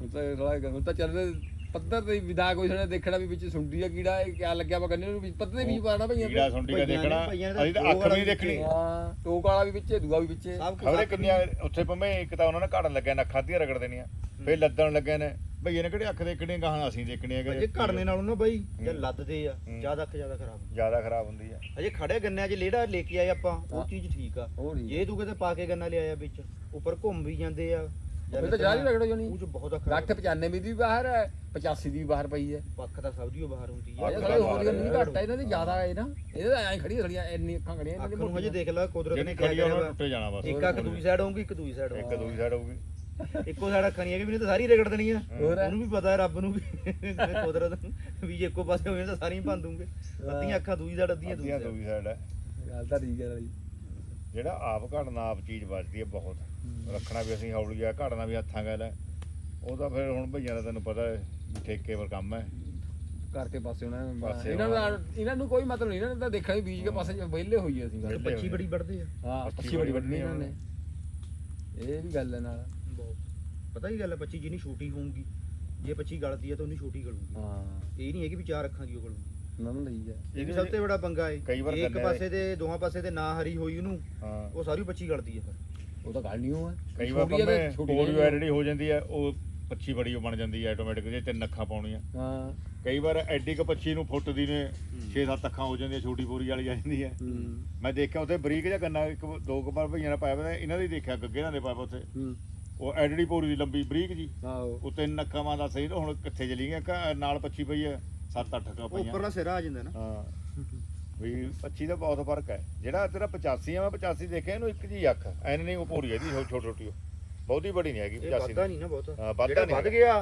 ਹੁਣ ਤਾਂ ਥੋੜਾ ਹੁਣ ਤਾਂ ਚੱਲਦੇ ਪੱਧਰ ਤੇ ਵਿਦਾ ਕੋਈ ਸੁਣਿਆ ਦੇਖਣਾ ਵੀ ਵਿੱਚ ਸੁੰਡੀ ਆ ਕੀੜਾ ਇਹ ਕਿਆ ਲੱਗਿਆ ਵਾ ਗੰਨੇ ਨੂੰ ਵਿੱਚ ਪੱਧਰ ਦੇ ਬੀਜ ਪਾਣਾ ਭਈਆਂ ਕੀੜਾ ਸੁੰਡੀ ਦਾ ਦੇਖਣਾ ਅਸੀਂ ਤਾਂ ਦੋ ਅੱਖ ਵੀ ਨਹੀਂ ਦੇਖਣੀ। ਹਾਂ ਟੋਕ ਵਾਲਾ ਵੀ ਵਿੱਚੇ ਦੂਆ ਵੀ ਵਿੱਚੇ। ਸਭ ਖਬਰੇ ਕਿੰਨੀਆਂ ਉੱਥੇ ਭਵੇਂ ਇੱਕ ਤਾਂ ਉਹਨਾਂ ਨੇ ਘੜਨ ਲੱਗਿਆ ਨਾ ਖਾਧੀਆਂ ਰਗੜ ਦੇਣੀਆਂ ਫਿਰ ਲੱਦਣ ਲੱਗੇ ਨੇ। ਭਈਏ ਨੇ ਕਿਹੜੇ ਅੱਖ ਦੇਖਣੇ ਗਾਹਾਂ ਅਸੀਂ ਦੇਖਣੇ ਹੈਗੇ ਘੜਨੇ ਨਾਲੋਂ ਨਾ ਬਾਈ ਜੇ। ਲੱਦਦੇ ਆ। ਜ਼ਿਆਦਾ ਅੱਖ ਜ਼ਿਆਦਾ ਖਰਾਬ ਜ਼ਿਆਦਾ ਖਰਾਬ ਹੁੰਦੀ ਆ। ਅਜੇ ਖੜੇ ਗੰਨਿਆਂ 'ਚ ਲੇੜਾ ਲੈ ਕੇ ਆਏ ਆਪਾਂ। ਉਹ ਚੀਜ਼ ਠੀਕ ਆ। ਜੇ ਤੂੰ ਕਿਤੇ ਪਾ ਕੇ ਗੰਨਾ ਲਿਆਇਆ ਵਿੱਚ ਉੱਪਰ ਘੁੰਮ ਵੀ ਜਾਂਦੇ ਆ। ਫਿਰ ਤਾਂ ਜਾਰੀ ਰਗੜੋ ਜਣੀ ਉਹ 'ਚ ਬਹੁਤ ਅੱਖ ਲੱਖ 95 ਦੀ ਵੀ ਬਾਹਰ ਹੈ 85 ਦੀ ਬਾਹਰ ਪਈ ਹੈ। ਪੱਖ ਤਾਂ ਸਭ ਦੀ ਓ ਬਾਹਰ ਹੁੰਦੀ ਇਹ ਆ ਅੱਖ ਸਾਰੇ ਦਾ ਹੋਰ ਬਾਹਰ ਨਹੀਂ ਹੈ। ਘੱਟ ਆ ਇਹਨਾਂ ਦੀ ਜ਼ਿਆਦਾ ਹੈ ਨਾ। ਇਹਦੇ ਤਾਂ ਐਂ ਖੜੀ ਖੜੀਆਂ ਇੰਨੀ ਅੱਖਾਂ ਖੜੀਆਂ ਇਹਨਾਂ ਅੱਖ ਦੀ ਨੂੰ ਹਜੇ ਮੋਟੀਆਂ। ਦੇਖ ਲੈ ਕੁਦਰਤ ਜਿਹੜੀ ਨੇ ਕਿਹਾ ਖੜੀ ਆ ਉਹਨਾਂ ਹੋਇਆ ਨੂੰ ਟੁੱਟੇ ਜਾਣਾ ਬਸ ਇੱਕ ਅੱਖ ਦੂਜੀ ਸਾਈਡ ਹੋਊਗੀ ਇੱਕ ਦੂਜੀ ਸਾਈਡ ਇੱਕ ਦੂਜੀ ਸਾਈਡ ਹੋਊਗੀ। ਇੱਕੋ ਸਾਈਡ ਅੱਖਾਂ ਨਹੀਂ ਹੈਗੀ ਵੀ ਨਹੀਂ ਤਾਂ ਸਾਰੀ ਰਗੜ ਦੇਣੀਆਂ। ਹੋਰ ਹੈ। ਉਹਨੂੰ ਵੀ ਪਤਾ ਹੈ ਰੱਬ ਨੂੰ ਵੀ। ਕੁਦਰਤ ਵੀ ਇੱਕੋ ਪਾਸੇ ਹੋਵੇ ਤਾਂ ਸਾਰੀਆਂ ਭੰਨ ਦੂੰਗੇ। ਅੱਧੀਆਂ ਅੱਖਾਂ ਦੂਜੀ ਸਾਈਡ ਅੱਧੀਆਂ ਦੂਜੀ ਅੱਧੀਆਂ side। ਦੂਜੀ ਸਾਈਡ ਹੈ। ਗੱਲ ਤਾਂ ਠੀਕ ਹੈ ਬਾਈ। ਜਿਹੜਾ ਆਪ ਘੜਨਾ ਆਪ ਚੀਜ਼ ਵੱਜਦੀ ਹੈ ਬਹੁਤ। ਰੱਖਣਾ ਵੀ ਅਸੀਂ ਹੌਲੀ ਆ ਘੜਨਾ ਵੀ ਹੱਥਾਂ ਗੱਲ ਹੈ ਉਹ ਤਾਂ ਫਿਰ ਹੁਣ ਭਈਆਂ ਦਾ ਤੈਨੂੰ ਪਤਾ ਹੈ ਵੀ ਠੇਕੇ ਪਰ ਕੰਮ ਹੈ ਕਰਕੇ ਪਾਸੇ ਉਹਨਾਂ ਨੇ ਪਾਸੇ ਇਹਨਾਂ ਦਾ ਇਹਨਾਂ ਨੂੰ ਕੋਈ ਮਤਲਬ ਨਹੀਂ ਇਹਨਾਂ ਨੇ ਤਾਂ ਦੇਖਿਆ ਵੀ ਬੀਜ ਕੇ ਪਾਸੇ ਵਿਹਲੇ ਹੋਈ ਅਸੀਂ ਗੱਲ। ਪੱਛੀ ਬੜੀ ਵੱਢਦੇ ਆ। ਹਾਂ ਪੱਚੀ ਪੱਛੀ ਬੜੀ ਬੜੀ ਵੱਢਣੀ ਇਹਨਾਂ ਨੇ। ਇਹ ਵੀ ਗੱਲ ਹੈ ਨਾਲ। ਪਤਾ ਕੀ ਗੱਲ ਹੈ ਪੱਛੀ ਜਿੰਨੀ ਛੋਟੀ ਹੋਊਗੀ ਜੇ ਪੱਛੀ ਗਲਦੀ ਹੈ ਤਾਂ ਉਨੀ ਛੋਟੀ ਗਲੂਗੀ। ਹਾਂ। ਇਹ ਨਹੀਂ ਹੈ ਕਿ ਵੀ ਚਾਰ ਅੱਖਾਂ ਦੀ ਉਹ ਗਲੂਗੀ। ਉਹਨਾਂ ਨੂੰ ਲਈ ਜਾ ਇਹ ਵੀ ਸਭ ਤੋਂ ਬੜਾ ਪੰਗਾ ਹੈ ਕਈ ਵਾਰ ਇੱਕ ਪਾਸੇ ਤੇ ਦੋਹਾਂ ਪਾਸੇ ਤੇ ਨਾ ਹਰੀ ਹੋਈ ਉਹਨੂੰ ਹਾਂ। ਉਹ ਸਾਰੀ ਬੱਚੀ ਗਲਦੀ ਹੈ ਫਿਰ। ਉਹ ਤਾਂ ਗੱਲ ਨਹੀਂ ਉਹ ਕਈ ਵਾਰ ਪੰਮੇ ਆ। ਐਡਿਟੀ ਹੋ ਜਾਂਦੀ ਹੈ ਉਹ ਪੱਛੀ ਬੜੀ ਉਹ ਬਣ ਜਾਂਦੀ ਹੈ ਆਟੋਮੈਟਿਕ ਜੇ ਤਿੰਨ ਅੱਖਾਂ ਪਾਉਣੀਆਂ। ਹਾਂ। ਕਈ ਵਾਰ ਐਡੀ ਕ ਪੱਛੀ ਨੂੰ ਫੁੱਟ ਦੀ ਨੇ 6-7 ਅੱਖਾਂ ਹੋ ਜਾਂਦੀਆਂ ਛੋਟੀ ਬੋਰੀ ਵਾਲੀ ਆ ਜਾਂਦੀ ਹੈ। ਮੈਂ ਦੇਖਿਆ ਉੱਥੇ ਬਰੀਕ ਜਿਹਾ ਗੰਨਾ ਇੱਕ ਦੋ ਕੁ ਵਾਰ ਭਈਆਂ ਨੇ ਪਾਇਆ ਹੋਇਆ ਇਹਨਾਂ ਦੀ ਦੇਖਿਆ ਗੱਗੇ ਨਾਲ ਦੇ ਪਾਇਆ ਉੱਥੇ। ਉਹ ਐਡੜੀ ਪੋਰੀ ਦੀ ਲੰਬੀ ਬਰੀਕ ਜੀ। ਆਹੋ। ਉਹ ਤਿੰਨ ਅੱਖਾਂ ਮਾਂ ਦਾ ਸਹੀ ਤਾਂ ਹੁਣ ਕਿੱਥੇ ਚਲੀ ਗਈਆਂ ਨਾਲ ਪੱਛੀ ਪਈ ਹੈ 7-8 ਅੱਖਾਂ ਪਈਆਂ। ਉੱਪਰਲਾ ਸਿਰਾ ਆ ਜਾਂਦਾ ਨਾ। ਹਾਂ। [laughs] ਵੀ 25 ਦਾ ਬਹੁਤ ਫ਼ਰਕ ਹੈ। ਜਿਹੜਾ ਤੇਰਾ 85 ਆ ਮੈਂ 85 ਦੇਖਿਆ ਇਹਨੂੰ ਇੱਕ ਜੀ ਅੱਖ। ਐਨ ਨਹੀਂ ਉਹ ਪੂਰੀ ਇਹਦੀ ਛੋਟੀ ਛੋਟੀ ਉਹ। ਬਹੁਤੀ ਬੜੀ ਨਹੀਂ ਹੈਗੀ ਇਹ 85 ਵੱਧਦਾ ਦੀ। ਨਹੀਂ ਨਾ ਬਹੁਤ। ਜਿਹੜਾ ਵੱਧ। ਗਿਆ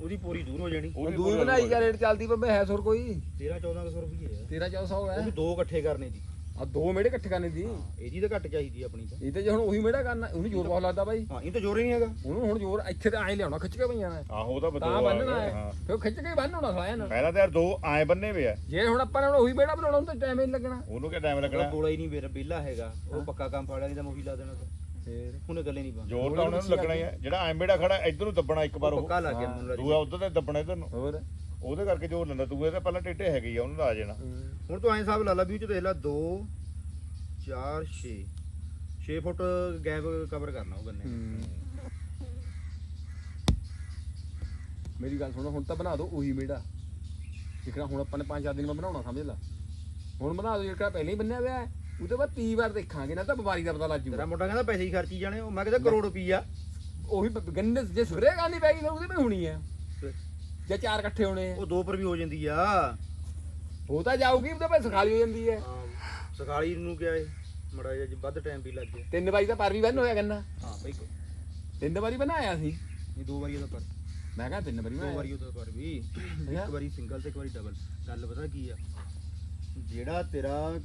ਉਹਦੀ ਪੂਰੀ ਦੂਰ ਹੋ ਜਾਣੀ। ਉਹ ਦੂਰ ਪੂਰੀ ਬਣਾਈ ਕਾ ਰੇਟ ਚੱਲਦੀ ਪੰਮੇ ਹੈ ਸੁਰ ਕੋਈ? 13 1400 ਰੁਪਏ ਹੈ 13 1400 ਉਹ ਹੈ। ਵੀ ਦੋ ਇਕੱਠੇ ਕਰਨੇ ਦੀ ਆ ਦੋ ਮੇੜੇ ਇਕੱਠੇ ਕਰਨੇ ਦੀ। ਇਹਦੀ ਤਾਂ ਘੱਟ ਚਾਹੀਦੀ ਆ ਆਪਣੀ ਤਾਂ। ਇਹ ਤੇ ਜੇ ਹੁਣ ਉਹੀ ਮੇੜਾ ਕਰਨਾ ਉਹਨੂੰ ਜ਼ੋਰ ਬਹੁਤ ਲੱਗਦਾ ਬਾਈ। ਹਾਂ ਇਹ ਤਾਂ ਜ਼ੋਰ ਹੀ ਨਹੀਂ ਹੈਗਾ। ਉਹਨੂੰ ਹੁਣ ਜ਼ੋਰ ਇੱਥੇ ਤੇ ਐਂ ਲਿਆਉਣਾ ਖਿੱਚ ਕੇ ਪਈਆਂ ਨੇ। ਆਹੋ ਉਹਦਾ ਤਾਂ ਬੰਨਣਾ ਹਾਂ। ਹੈ। ਫਿਰ ਉਹ ਖਿੱਚ ਕੇ ਬੰਨ ਹੋਣਾ ਸਾਲਿਆਂ ਨੂੰ ਪਹਿਲਾਂ ਤਾਂ ਯਾਰ ਦੋ ਐ ਬੰਨੇ ਵੇ ਆ। ਜੇ ਹੁਣ ਆਪਾਂ ਨੇ ਹੁਣ ਉਹੀ ਮੇੜਾ ਬਣਾਉਣਾ ਉਹਨੂੰ ਤਾਂ ਟਾਈਮ ਹੀ ਨਹੀਂ ਲੱਗਣਾ। ਉਹਨੂੰ ਕਿਆ ਟਾਈਮ ਲੱਗਣਾ? ਬੋਲਾ ਹੀ ਨਹੀਂ ਬਿੱਲਾ ਹੈਗਾ। ਉਹ ਪੱਕਾ ਕੰਮ ਫਾੜਿਆ ਨਹੀਂ ਤਾਂ ਮੋਹੀ ਲਾ ਦੇਣਾ ਤਾਂ। ਫੇਰ। ਹੁਣ ਗੱਲੇ ਨਹੀਂ ਬੰਦ ਜ਼ੋਰ ਤਾਂ ਉਹਨਾਂ ਨੂੰ ਲੱਗਣਾ ਹੀ ਹੈ ਜਿਹੜਾ ਐਂਬੇੜਾ ਖੜਾ ਇੱਧਰ ਨੂੰ ਦੱਬਣਾ ਇੱਕ ਵਾਰ ਉਹ ਪੱਕਾ ਲੱਗ ਗਿਆ ਮੈਨੂੰ ਦੂਆ ਉਧਰ ਤੇ ਦੱਬਣਾ ਇੱਧਰ ਨੂੰ। ਹੋਰ? ਉਹਦੇ ਕਰਕੇ ਜ਼ੋਰ ਲੈਂਦਾ ਤੇ ਪਹਿਲਾਂ ਟੇਟੇ ਹੈਗੇ ਹੀ ਆ ਉਹਨੂੰ ਤਾਂ ਆ ਜਾਣਾ ਹੁਣ ਤੂੰ ਐਂ ਹਿਸਾਬ ਲਾ ਲਾ ਵੀ ਚ ਦੇਖ ਲਾ 2 4 6 6 ਫੁੱਟ ਗੈਪ ਕਵਰ ਕਰਨਾ ਉਹ ਗੰਨੇ ਮੇਰੀ ਗੱਲ ਸੁਣੋ ਹੁਣ ਤਾਂ ਬਣਾ ਦਿਓ ਉਹੀ ਮੇੜਾ। ਜਿਹੜਾ ਹੁਣ ਆਪਾਂ ਨੇ 5-4 ਦਿਨ ਮੈਂ ਬਣਾਉਣਾ ਸਮਝ ਲਾ। ਹੁਣ ਬਣਾ ਦਿਓ ਜਿਹੜਾ ਪਹਿਲਾਂ ਹੀ ਬੰਨਿਆ ਹੋਇਆ ਹੈ ਉਹਦੇ ਬਾਅਦ 30 ਵਾਰ ਦੇਖਾਂਗੇ ਨਾ ਤਾਂ ਬਿਮਾਰੀ ਦਾ ਪਤਾ ਲੱਗ ਤੇਰਾ ਜੂਗਾ। ਮੋਟਾ ਕਹਿੰਦਾ ਪੈਸੇ ਹੀ ਖਰਚੀ ਜਾਣੇ ਉਹ ਮੈਂ ਕਹਿੰਦਾ ਕਰੋੜ ਰੁਪਈਆ। ਉਹੀ ਬ- ਗੰਨੇ ਜੇ ਸਪਰੇ ਕਰਨੀ ਪੈ ਗਈ ਤਾਂ ਉਹਦੇ ਵੀ ਹੋਣੀ ਹੈ। ਜੇ ਚਾਰ ਇਕੱਠੇ ਹੋਣੇ ਆ। ਉਹ ਦੋ ਪਰ ਵੀ ਹੋ ਜਾਂਦੀ ਆ। ਉਹ ਤਾਂ ਜਾਊਗੀ ਉਹਦੇ ਪੈ ਸਖਾਲੀ ਹੋ ਜਾਂਦੀ ਹੈ। ਸਕਾਲੀ ਨੂੰ ਕਿਹਾ ਏ ਮੜਾ ਜਿਹਾ ਜੇ ਵੱਧ ਟਾਈਮ ਵੀ ਲੱਗ ਗਿਆ। ਤਿੰਨ ਵਾਰੀ ਤਾਂ ਪਰ ਵੀ ਬੰਨ ਹੋਇਆ ਗੰਨਾ ਹਾਂ ਬਈ ਤਿੰਨ ਵਾਰੀ ਬਣਾਇਆ ਸੀ। ਇਹ ਦੋ ਵਾਰੀ ਉਹਦਾ ਪਰ। ਮੈਂ ਕਿਹਾ ਤਿੰਨ ਵਾਰੀ ਦੋ ਬਣਾਇਆ। ਵਾਰੀ ਉਹਦਾ ਪਰ ਵੀ। ਇੱਕ ਵਾਰੀ ਸਿੰਗਲ ਤੇ ਇੱਕ ਵਾਰੀ ਡਬਲ ਗੱਲ ਪਤਾ ਕੀ ਆ? ਜਿਹੜਾ ਤੇਰਾ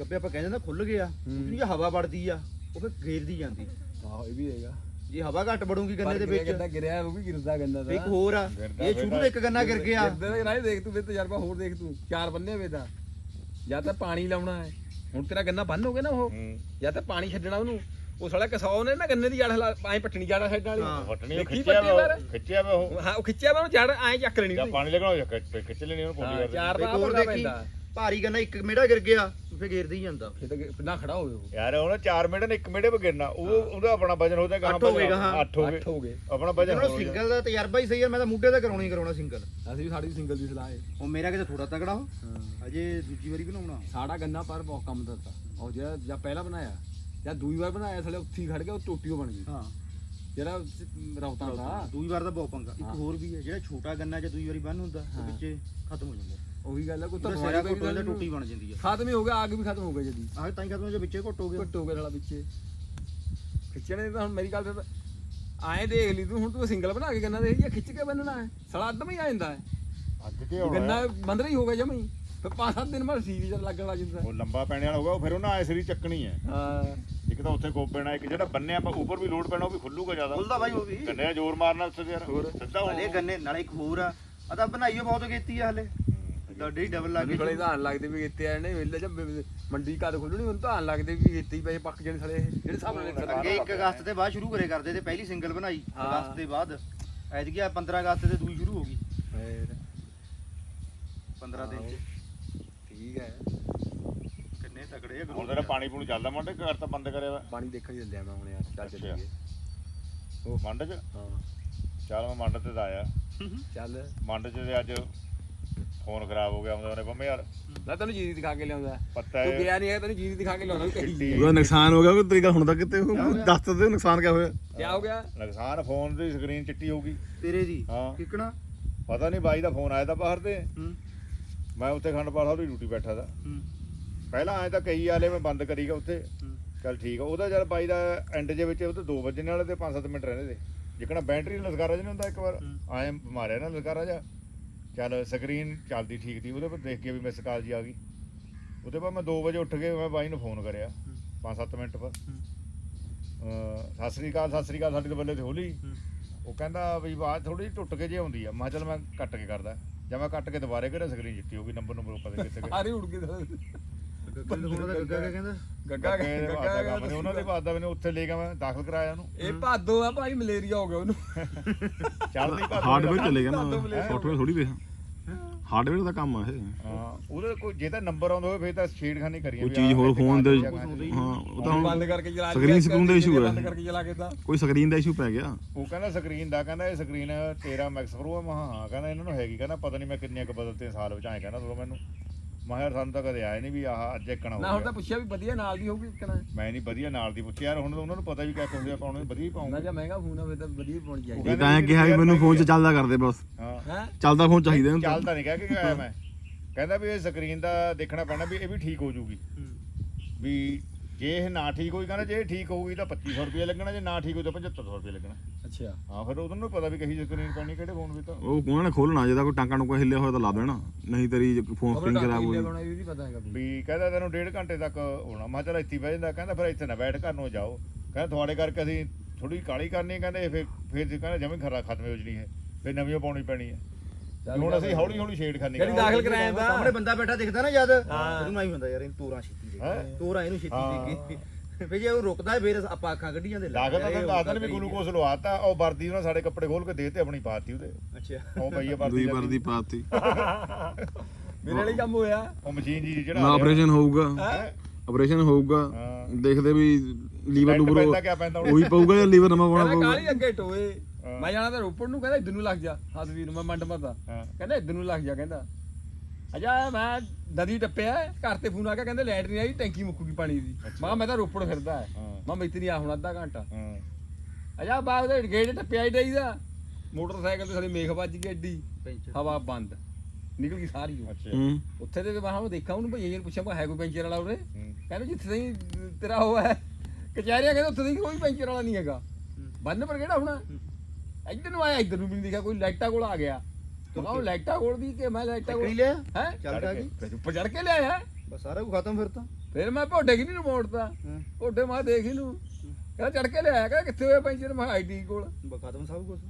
ਗੱਬੇ ਆਪਾਂ ਕਹਿੰਦੇ ਨਾ ਖੁੱਲ ਗਿਆ ਉਹਦੀ ਜੇ ਹਵਾ ਵੜਦੀ ਆ ਉਹ ਫਿਰ ਗੇਰਦੀ ਜਾਂਦੀ। ਆਹੋ ਇਹ ਵੀ ਹੈਗਾ। ਜੇ ਹਵਾ ਘੱਟ ਵੜੂਗੀ ਗੰਨੇ ਦੇ ਵਿੱਚ। ਗੰਨਾ ਗਿਰਿਆ ਉਹ ਵੀ ਗਿਰਦਾ ਗੰਨਾ ਤੇ। ਇੱਕ ਦਾ ਹੋਰ ਆ ਇਹ ਸ਼ੁਰੂ ਤੋਂ ਇੱਕ ਗੰਨਾ ਗਿਰ ਗਿਆ। ਗਿਰਦਾ ਰਾਹ ਦੇਖ ਤੂੰ ਫਿਰ ਤਜਰਬਾ ਹੋਰ ਦੇਖ ਤੂੰ ਚਾਰ ਬੰਨੇ ਹੋਵੇ ਤਾਂ। ਜਾਂ ਤਾਂ ਪਾਣੀ ਲਾਉਣਾ ਹੈ। ਹੁਣ ਤੇਰਾ ਗੰਨਾ ਬੰਨ ਹੋ ਗਿਆ ਨਾ ਉਹ। ਜਾਂ ਤਾਂ ਪਾਣੀ ਛੱਡਣਾ ਉਹਨੂੰ। ਉਹ ਸਾਲਾ ਕਸਾਉ ਨੇ ਨਾ ਗੰਨੇ ਦੀ ਜੜ ਹਲਾ ਐ ਪੱਟਣੀ ਜੜ ਛੱਡਣ ਵਾਲੀ ਦੇਖੀ ਖਿੱਚਿਆ ਵਾ ਖਿੱਚਿਆ ਵਾ ਉਹ। ਹਾਂ ਉਹ ਖਿੱਚਿਆ ਵਾ ਉਹਨੂੰ ਜੜ ਐ ਚੱਕ ਲੈਣੀ। ਪਾਣੀ ਲੱਗਣਾ ਉਹ ਖਿੱਚ ਲੈਣੀ ਉਹਨੂੰ ਪੋਲੀ ਚਾਰ ਕਰ ਦਾ ਇੱਕ ਹੋਰ ਦੇਖੀ। ਭਾਰੀ ਗੰਨਾ ਇੱਕ ਮੇੜਾ ਗਿਰ ਗਿਆ ਫਿਰ ਗੇਰਦਾ ਹੀ ਜਾਂਦਾ। ਫਿਰ ਤਾਂ ਨਾ ਖੜਾ ਹੋਵੇ ਉਹ। ਯਾਰ ਉਹਨੇ ਚਾਰ ਮਿੰਟ ਨੇ ਇੱਕ ਮਿੰਟੇ ਗਿਰਨਾ। ਉਹ ਉਹਦਾ ਆਪਣਾ ਵਜਨ ਹੋ ਜਾਏਗਾ ਅੱਠ ਹੋ ਗਏ ਗਾਹਾਂ। ਅੱਠ ਹੋ ਗਏ। ਅੱਠ ਹੋ ਗਏ। ਆਪਣਾ ਵਜਨ ਹੋ ਜਾਏਗਾ ਸਿੰਗਲ ਦਾ ਤਜਰਬਾ ਹੀ ਸਹੀ ਆ ਮੈਂ ਤਾਂ ਮੁੱਢੇ ਦਾ ਕਰਾਉਣਾ ਹੀ ਕਰਾਉਣਾ ਸਿੰਗਲ ਅਸੀਂ ਵੀ ਸਾਡੀ ਸਿੰਗਲ ਦੀ ਸਲਾਹ ਹੈ ਉਹ ਮੇਰਾ ਕਿਤੇ ਥੋੜਾ ਤਕੜਾ ਹੋ? ਅਜੇ ਦੂਜੀ ਵਾਰੀ ਬਣਾਉਣਾ। ਸਾਡਾ ਗੰਨਾ ਪਰ ਬਹੁਤ ਕੰਮ ਦਿੱਤਾ। ਉਹ ਜਿਹੜਾ ਜਾਂ ਪਹਿਲਾਂ ਬਣਾਇਆ ਜਾਂ ਦੂਜੀ ਵਾਰ ਬਣਾਇਆ ਸਾਲੇ ਉੱਥੀ ਖੜ ਗਿਆ ਉਹ ਟੋਟੀਓ ਬਣ ਗਈ। ਹਾਂ। ਜਿਹੜਾ ਰੌਤਾਂ ਦਾ। ਦੂਜੀ ਵਾਰ ਦਾ ਬਹੁਤ ਪੰਗਾ। ਇੱਕ ਹਾਂ। ਹੋਰ ਵੀ ਹੈ ਜਿਹੜਾ ਛੋਟਾ ਗੰਨਾ ਜੇ ਦੂਜੀ ਵਾਰੀ ਬੰਨ ਹੁੰਦਾ ਉਹ ਹਾਂ। ਵਿੱਚੇ ਖਤਮ ਹੋ ਜਾਂਦਾ। ਉਹੀ ਗੱਲ ਹੈ ਕੋਈ ਤਾਂ ਉਹਦਾ ਬਿਮਾਰੀ ਸਿਰਾ ਪੈ ਘੁੱਟ ਜਾਂਦਾ ਗਈ ਟੁੱਟੀ ਬਣ ਜਾਂਦੀ ਆ। ਖਤਮ ਹੀ ਹੋ ਗਿਆ ਆਗ ਵੀ ਖਤਮ ਹੋ ਗਿਆ ਜਦੀ। ਆਹ ਤਾਂ ਹੀ ਖਤਮ ਹੋ ਜਾ ਵਿੱਚੇ ਘੁੱਟ ਹੋ ਗਿਆ। ਘੱਟ ਹੋ ਗਿਆ ਸਾਲਾ ਵਿੱਚੇ। ਖਿੱਚਣੇ ਤਾਂ ਹੁਣ ਮੇਰੀ ਗੱਲ ਤੇ ਆਏ ਦੇਖ ਲਈ ਤੂੰ ਹੁਣ ਤੂੰ ਸਿੰਗਲ ਬਣਾ ਕੇ ਗੰਨਾ ਦੇ ਜਾਂ ਖਿੱਚ ਕੇ ਬੰਨਣਾ ਹੈ? ਸਾਲਾ ਅੱਧਮ ਹੀ ਆ ਜਾਂਦਾ ਹੈ। ਅੱਜ ਕੇ ਗੰਨਾ ਬੰਦਰਾ ਹੀ ਹੋ ਗਿਆ ਜਮਈ ਫਿਰ ਪੰਜ ਸੱਤ ਦਿਨ ਬਾਅਦ ਸੀਰੀ ਜਦ ਲੱਗਣ ਲੱਗ ਜਾਂਦਾ। ਉਹ ਲੰਬਾ ਪੈਣੇ ਵਾਲਾ ਹੋਗਾ ਉਹ ਫਿਰ ਉਹਨਾਂ ਐਸਰੀ ਚੱਕਣੀ ਹੈ। ਹਾਂ। ਇੱਕ ਤਾਂ ਉੱਥੇ ਕੋਪ ਪੈਣਾ ਇੱਕ ਜਿਹੜਾ ਬੰਨਿਆ ਆਪਾਂ ਉੱਪਰ ਵੀ ਲੋਡ ਪੈਣਾ ਉਹ ਵੀ ਖੁੱਲੂਗਾ ਜ਼ਿਆਦਾ। ਖੁੱਲਦਾ ਬਾਈ ਉਹ ਵੀ। ਕੰਨੇ ਨਾਲ ਜ਼ੋਰ ਮਾਰਨਾ ਉੱਥੇ ਯਾਰ। ਸਿੱਧਾ ਹੋ ਗੰਨੇ ਨਾਲੇ ਇੱਕ ਹੋਰ ਆ। ਆ ਤਾਂ ਬਣਾਈਓ ਬਹੁਤ ਕੀਤੀ ਆ ਹਲੇ। ਡੱਡੇ ਡਬਲ ਲੱਗ ਮੈਨੂੰ ਥੋੜੇ ਧਾਨ ਲੱਗਦੇ ਵੀ ਇੱਥੇ ਆਏ ਨੇ ਵੇਲੇ ਜਬ ਮੰਡੀ ਕਦ ਖੁੱਲਣੀ ਹੁਣ ਧਾਨ ਲੱਗਦੇ ਵੀ ਇੱਥੇ ਹੀ ਪਏ ਪੱਕ ਜਾਣੇ ਸਾਲੇ ਇਹ, ਜਿਹੜੇ ਨਾਲ ਅੱਗੇ 1 ਅਗਸਤ ਤੇ ਬਾਅਦ ਸ਼ੁਰੂ ਕਰੇ ਕਰਦੇ ਤੇ ਪਹਿਲੀ ਸਿੰਗਲ ਬਣਾਈ ਹਾਂ। ਅਗਸਤ ਦੇ ਬਾਅਦ। ਐਤਕੀ ਆ 15 ਅਗਸਤ ਤੇ ਦੂਈ ਸ਼ੁਰੂ ਹੋ ਗਈ। ਫੇਰ। 15 ਦਿਨ ਚ। ਠੀਕ ਹੈ। ਕਿੰਨੇ ਤਕੜੇ ਆ ਹੁਣ ਤੇਰਾ ਪਾਣੀ ਪੂਣੀ ਚੱਲਦਾ ਮੰਡੇ ਘਰ ਤਾਂ ਬੰਦ ਕਰਿਆ ਵਾ। ਪਾਣੀ ਦੇਖਣ ਹੀ ਚੱਲਿਆ ਮੈਂ ਹੁਣ ਯਾਰ ਚੱਲ। ਚੱਲੀਏ। ਮੰਡ ਚ? ਹਾਂ। ਚੱਲ ਮੈਂ ਮੰਡ ਤੇ ਤਾਂ ਆਇਆ। ਚੱਲ। ਮੰਡ ਚ ਤੇ ਅੱਜ ਫੋਨ ਖਰਾਬ ਹੋ ਗਿਆ ਆਉਂਦੇ ਉਹਨੇ ਪੰਮੇ ਯਾਰ। ਮੈਂ ਤੈਨੂੰ ਜੀਰੀ ਦਿਖਾ ਕੇ ਲਿਆਉਂਦਾ। ਪੱਤਾ ਤੂੰ ਗਿਆ ਨਹੀਂ ਹੈ ਤੈਨੂੰ ਜੀਰੀ ਦਿਖਾ ਕੇ ਵੀ ਕਹੀ ਚਿੱਟੀ ਉਹਦਾ ਨੁਕਸਾਨ ਹੋ ਗਿਆ ਕੋਈ ਤਰੀਕਾ ਹੁਣ ਤੱਕ ਕਿਤੇ ਦੱਸ ਤਾਂ ਦੇ ਨੁਕਸਾਨ ਕਿਆ ਹੋਇਆ। ਕੀ ਹੋ ਗਿਆ? ਨੁਕਸਾਨ ਫੋਨ ਦੀ ਸਕਰੀਨ ਚਿੱਟੀ ਹੋਊਗੀ। ਤੇਰੇ ਦੀ ਹਾਂ। ਕਿਕਣਾ? ਪਤਾ ਨਹੀਂ ਬਾਈ ਦਾ ਫੋਨ ਆਇਆ ਤਾਂ ਬਾਹਰ ਤੇ। ਹੂੰ। ਮੈਂ ਉੱਥੇ ਖੰਡਪਾਲ ਸਾਹਿਬ ਦੀ ਡਿਊਟੀ ਬੈਠਾ ਦਾ ਹੂੰ। ਪਹਿਲਾਂ ਆਏ ਤਾਂ ਕਈ ਆਲੇ ਮੈਂ ਬੰਦ ਕਰੀਗਾ ਉੱਥੇ। ਹੂੰ। ਚੱਲ ਠੀਕ ਆ ਉਹਦਾ ਜਦ ਬਾਈ ਦਾ ਐਂਡ ਜੇ ਵਿੱਚ ਉਹ ਤੇ 2 ਵੱਜਣ ਵਾਲੇ ਤੇ 5-7 ਮਿੰਟ ਰਹਿੰਦੇ ਤੇ। ਜਿਕਣਾ ਬੈਟਰੀ ਲਸਕਾਰਾ ਜਿਹਾ ਨਹੀਂ ਹੁੰਦਾ ਇੱਕ ਵਾਰ। ਆਏ ਮਾਰਿਆ ਨਾ ਲਸਕਾਰਾ ਜਾ ਚੱਲ ਸਕਰੀਨ ਚੱਲਦੀ ਠੀਕ ਦੀ ਉਹਦੇ ਪਰ ਦੇਖ ਕੇ ਵੀ ਮਿਸ ਕਾਲ ਜੀ ਆ ਗਈ। ਉਹਦੇ ਬਾਅਦ ਮੈਂ 2 ਵਜੇ ਉੱਠ ਕੇ ਮੈਂ ਬਾਈ ਨੂੰ ਫੋਨ ਕਰਿਆ 5-7 ਮਿੰਟ ਪਰ ਸਤਿ ਸ੍ਰੀ ਅਕਾਲ, ਸਤਿ ਸ੍ਰੀ ਅਕਾਲ, ਸਾਡੇ ਬੱਲੇ ਤੇ ਹੋਲੀ। ਉਹ ਕਹਿੰਦਾ ਵੀ ਆਵਾਜ਼ ਥੋੜੀ ਜਿਹੀ ਟੁੱਟ ਕੇ ਜੇ ਆਉਂਦੀ ਆ। ਮੈਂ ਚੱਲ ਮੈਂ ਕੱਟ ਕੇ ਕਰਦਾ। ਜਾਂ ਮੈਂ ਕੱਟ ਕੇ ਦੁਬਾਰੇ ਕਿਹੜਾ ਸਕਰੀਨ ਜਿੱਤੀ ਹੋ ਗਈ ਨੰਬਰ ਨੰਬਰ ਪਤਾ ਨੀ ਕਿੱਥੇ ਗਏ। ਸਾਰੇ ਉੜ ਗਏ ਗੱਗਾ ਦਾ ਗੱਗਾ ਕਿਆ ਕਹਿੰਦਾ ਗੱਗਾ ਗੱਗੇ ਦੇ ਬਾਅਦ ਦਾ ਕੰਮ ਨੀ, ਗੱਗਾ ਉਹਨਾਂ ਦੇ ਬਾਅਦ ਦਾ ਮੈਨੂੰ ਉੱਥੇ ਲੈ ਗਿਆ ਮੈਂ ਦਾਖਲ ਕਰਾਇਆ ਉਹਨੂੰ। ਇਹ ਭਾਦੋ ਆ ਭਾਈ ਮਲੇਰੀਆ ਹੋ ਗਿਆ ਉਹਨੂੰ। ਚੱਲਦੀ ਭਾ ਹਾਰਡਵੇਅਰ ਚਲੇ ਗਿਆ ਨਾ। ਭਾਦੋ ਮਲੇਰੀਆ। ਸੌਫਟਵੇਅਰ ਥੋੜੀ ਵੇਖ। ਹਾਰਡਵੇਅਰ ਦਾ ਕੰਮ ਆ ਇਹ। ਹਾਂ ਉਹਦੇ ਕੋਈ ਜੇ ਤਾਂ ਨੰਬਰ ਆਉਂਦਾ ਹੋਵੇ ਫਿਰ ਤਾਂ ਛੇੜਖਾਨੀ ਕਰੀਏ ਕੋਈ ਵੀ ਚੀਜ਼ ਆਹ ਹੋਰ ਇੱਥੇ ਫੋਨ ਦੇ ਕਾਗਜ਼ ਜਗ੍ਹਾ ਹੈ। ਹਾਂ ਉਹ ਤਾਂ ਬੰਦ ਹੁਣ ਕਰਕੇ ਚਲਾ ਸਕਰੀਨ ਸਕਰੂਨ ਦਾ issue ਹੈ। ਬੰਦ ਕਰਕੇ ਚਲਾ ਕੇ ਤਾਂ। ਕੋਈ ਸਕਰੀਨ ਦਾ ਇਸ਼ੂ ਪੈ ਗਿਆ। ਉਹ ਕਹਿੰਦਾ ਸਕਰੀਨ ਦਾ ਕਹਿੰਦਾ ਇਹ ਸਕਰੀਨ 13 ਮੈਕਸ ਪ੍ਰੋ ਆ। ਮਹਾ ਹਾਂ ਕਹਿੰਦਾ ਇਹਨਾਂ ਨੂੰ ਹੈਗੀ ਕਹਿੰਦਾ ਪਤਾ ਨਹੀਂ ਮੈਂ ਕਿੰਨੀਆਂ ਕੁ ਬਦਲਤੇ ਸਾਲ ਵਿੱਚ ਆਏ ਕਹਿੰਦਾ ਮੈਨੂੰ। ਮੈਂ ਕਿਹਾ ਯਾਰ ਸਾਨੂੰ ਤਾਂ ਕਦੇ ਆਇਆ ਨਹੀਂ ਵੀ ਆਹ ਅੱਜ ਇੱਕਣਾ ਹੋ ਨਾ ਹੁਣ ਤਾਂ ਗਿਆ ਪੁੱਛਿਆ ਵੀ ਵਧੀਆ ਨਾਲ ਦੀ ਹੋਊਗੀ ਕਿਹਨਾਂ ਮੈਂ ਨਹੀਂ ਵਧੀਆ ਨਾਲ ਦੀ ਪੁੱਛਿਆ ਯਾਰ ਹੁਣ ਤਾਂ ਉਹਨਾਂ ਨੂੰ ਪਤਾ ਵੀ ਕਿਆ ਕੁਝ ਪਾਉਣੇ ਵਧੀਆ ਹੀ ਨਾ ਪਾਉਂਗਾ ਜਾਂ ਮਹਿੰਗਾ ਫੋਨ ਹੋਵੇ ਤਾਂ ਵਧੀਆ ਹੀ ਪਾਉਣੀ ਚਾਹੀਦੀ। ਇਹ ਤਾਂ ਐਂ ਕਿਹਾ ਵੀ ਮੈਨੂੰ ਫੋਨ 'ਚ ਚੱਲਦਾ ਕਰਦੇ ਬਸ। ਹਾਂ। ਹੈ? ਚੱਲਦਾ ਫੋਨ ਚਾਹੀਦਾ ਇਹਨੂੰ ਤਾਂ। ਚੱਲਦਾ ਨਹੀਂ ਕਹਿ ਕੇ ਆਇਆ ਮੈਂ। ਕਹਿੰਦਾ ਵੀ ਇਹ ਸਕਰੀਨ ਦਾ ਦੇਖਣਾ ਪੈਣਾ ਵੀ ਇਹ ਵੀ ਠੀਕ ਹੋ ਜੂਗੀ। ਵੀ ਜੇ ਇਹ ਨਾ ਠੀਕ ਹੋਈ ਕਹਿੰਦਾ ਜੇ ਇਹ ਠੀਕ ਹੋਊਗੀ ਤਾਂ 2500 ਰੁਪਏ ਲੱਗਣਾ ਜੇ ਨਾ ਠੀਕ ਹੋਈ ਤਾਂ 7500 ਰੁਪਏ ਲੱਗਣਾ। ਅੱਛਾ। ਹਾਂ ਫਿਰ ਉਹਨਾਂ ਨੂੰ ਪਤਾ ਵੀ ਕਹੀ ਸਕਰੀਨ ਪੈਣੀ ਕਿਹੜੇ ਫੋਨ ਵਿੱਚ ਤਾਂ। ਉਹ ਕੋਣਾ ਨੇ ਖੋਲਣਾ ਜੇ ਤਾਂ ਕੋਈ ਟਾਂਕਾ ਨੂੰ ਕੋਈ ਹਿੱਲਿਆ ਹੋਇਆ ਤਾਂ ਲਾ ਦੇਣਾ ਨਹੀਂ ਤੇਰੀ ਫੋਨ ਕਰ ਖਰਾਬ ਹੋ ਲਈ ਗਈ ਬਣਾਈ ਵੀ ਪਤਾ ਹੈਗਾ ਵੀ। ਵੀ ਕਹਿੰਦਾ ਤੈਨੂੰ ਡੇਢ ਘੰਟੇ ਤੱਕ ਹੋਣਾ ਮੈਂ ਕਿਹਾ ਚੱਲ ਇੱਥੇ ਬਹਿ ਜਾਂਦਾ ਕਹਿੰਦਾ ਫਿਰ ਇੱਥੇ ਨਾ ਬੈਠ ਘਰ ਨੂੰ ਜਾਓ। ਕਹਿੰਦਾ ਤੁਹਾਡੇ ਕਰਕੇ ਅਸੀਂ ਥੋੜੀ ਕਾਲੀ ਕਰਨੀ ਹੈ ਕਹਿੰਦੇ ਫਿਰ ਫਿਰ ਜੀ ਕਹਿੰਦਾ ਜਮੀ ਖਰਾ ਖਤਮ ਹੋ ਜਣੀ ਹੈ ਫਿਰ ਨਵੀਂ ਪਾਉਣੀ ਪੈਣੀ ਹੈ। ਵੀ ਹੁਣ ਅਸੀਂ ਹੌਲੀ ਹੌਲੀ ਛੇੜ ਖਾਨੀ ਜਿਹੜੀ ਦਾਖਲ ਕਰਾਇਆ ਵਾ ਸਾਹਮਣੇ ਬੰਦਾ ਬੈਠਾ ਦਿਖਦਾ ਨਾ ਜਦ। ਇਹਨੂੰ ਆਈ ਹੁੰਦਾ ਯਾਰ ਇਹਨੂੰ ਤੋਰਾਂ ਛੇਤੀ? ਦੇ ਤੋਰਾਂ ਇਹਨੂੰ ਛੇਤੀ। ਦੇ ਕੇ। ਵੀ ਜੇ ਉਹ ਰੁਕਦਾ ਫਿਰ ਆਪਾਂ ਅੱਖਾਂ ਕੱਢੀ ਜਾਂਦੇ ਦਾਖਲ ਤਾਂ ਦੱਸਦਾ ਵੀ ਗਲੂਕੋਸ ਲਵਾਤਾ ਉਹ ਵਰਦੀ ਉਹਨਾਂ ਸਾਡੇ ਕੱਪੜੇ ਖੋਲ ਕੇ ਦੇਤੇ ਆਪਣੀ ਪਾਤੀ ਉਹਦੇ। ਅੱਛਾ। ਉਹ ਪਈ ਆ ਦੂਈ ਵਰਦੀ ਵਾਰ ਦੀ ਪਾਤੀ ਮੇਰੇ ਵਾਲੀ ਕੰਮ ਹੋਇਆ। ਉਹ ਮਸ਼ੀਨ ਜੀ ਜਿਹੜਾ ਨਾ ਆਪਰੇਸ਼ਨ ਹੋਊਗਾ। ਆਪਰੇਸ਼ਨ ਹੋਊਗਾ। ਦੇਖਦੇ ਵੀ ਲੀਵਰ ਹੁਣ। ਉਹੀ ਪਊਗਾ ਜਾਂ ਲੀਵਰ ਨਵਾਂ ਪਾਉਣਾ ਪਊਗਾ? ਕਾਲੀ ਅੱਗੇ ਟੋਏ। ਮੈਂ ਜਾਣਾ ਤਾਂ ਰੋਪੜ ਨੂੰ ਕਹਿੰਦਾ ਇਧਰ ਨੂੰ ਲੱਗ ਜਾ ਹਸਵੀਰ ਨੂੰ ਮੈਂ ਮੰਡ ਮਰਦਾ। ਹਾਂ। ਕਹਿੰਦਾ ਇਧਰ ਨੂੰ ਲੱਗ ਜਾ ਕਹਿੰਦਾ। ਅਜਾ ਮੈਂ ਨਦੀ ਟੱਪਿਆ ਘਰ ਤੇ ਫੋਨ ਆ ਗਿਆ ਕਹਿੰਦੇ ਲਾਈਟ ਨਹੀਂ ਆਈ ਟੈਂਕੀ ਮੁੱਕੂਗੀ ਪਾਣੀ ਦੀ। ਮੈਂ ਕਿਹਾ ਮੈਂ ਤਾਂ ਰੋਪੜ ਫਿਰਦਾ ਹੈ। ਹਾਂ। ਮੈਂ ਮੈਂ ਇੱਥੇ ਨਹੀਂ ਆ ਹੁਣ ਅੱਧਾ ਘੰਟਾ। ਹਾਂ। ਅਜਾ ਬਾਅਦ ਦੇ ਗੇਟ ਟੱਪਿਆ ਹੀ ਡਈਦਾ ਮੋਟਰਸਾਈਕਲ ਤੇ ਸਾਡੀ ਮੇਖ ਵੱਜ ਗਈ ਐਡੀ। ਹਵਾ ਬੰਦ। ਨਿਕਲ ਗਈ ਸਾਰੀ ਉਹ। ਅੱਛਾ. ਹੂੰ। ਉੱਥੇ ਤੇ ਮੈਂ ਦੇਖਾਂ ਉਹਨੂੰ ਭਈਏ ਨੂੰ ਪੁੱਛਿਆ ਕੋਈ ਹੈ ਕੋਈ ਪੈਂਚਰ ਵਾਲਾ ਉਰੇ? ਹੂੰ। ਕਹਿੰਦੇ ਜਿੱਥੇ ਤਾਈਂ ਤੇਰਾ ਉਹ ਹੈ। ਕਚਹਿਰੀਆਂ ਕਹਿੰਦੇ ਉੱਥੇ ਤਾਈਂ ਕੋਈ ਪੈਂਚਰ ਵਾਲਾ ਨਹੀਂ ਹੈਗਾ। ਬੰਨ ਪਰ ਕਿਹੜਾ ਹੋਣਾ? ਇੱਧਰ ਨੂੰ ਆਇਆ ਇੱਧਰ ਨੂੰ ਵੀ ਨਹੀਂ ਦਿਖਿਆ ਕੋਈ ਲਾਈਟਾਂ ਕੋਲ ਆ ਗਿਆ। ਤੂੰ ਉਹ ਲਾਈਟਾਂ ਕੋਲ ਦੀ ਕਿ ਮੈਂ ਲਾਈਟਾਂ ਕੋਲ ਲਿਆ? ਹੈ? ਚੱਲ ਜਾ ਗਈ ਫਿਰ ਉੱਪਰ ਚੜ ਕੇ ਲਿਆਇਆ। ਬਸ ਸਾਰਾ ਕੁਝ ਖਤਮ ਫਿਰ ਤਾਂ। ਫਿਰ ਮੈਂ ਭੋਡੇ ਕਿ ਨਹੀਂ ਮੋੜਤਾ ਹਾਂ। ਭੋਡੇ ਮੈਂ ਦੇਖ ਇਹਨੂੰ ਕਹਿੰਦਾ ਚੜ ਕੇ ਲਿਆਇਆ ਕਹਿੰਦਾ ਕਿੱਥੇ ਹੋਇਆ ਪੈਂਚਰ ਮੈਂ ਆਈਡੀ ਕੋਲ। ਬਸ ਖਤਮ ਸਭ ਕੁਝ।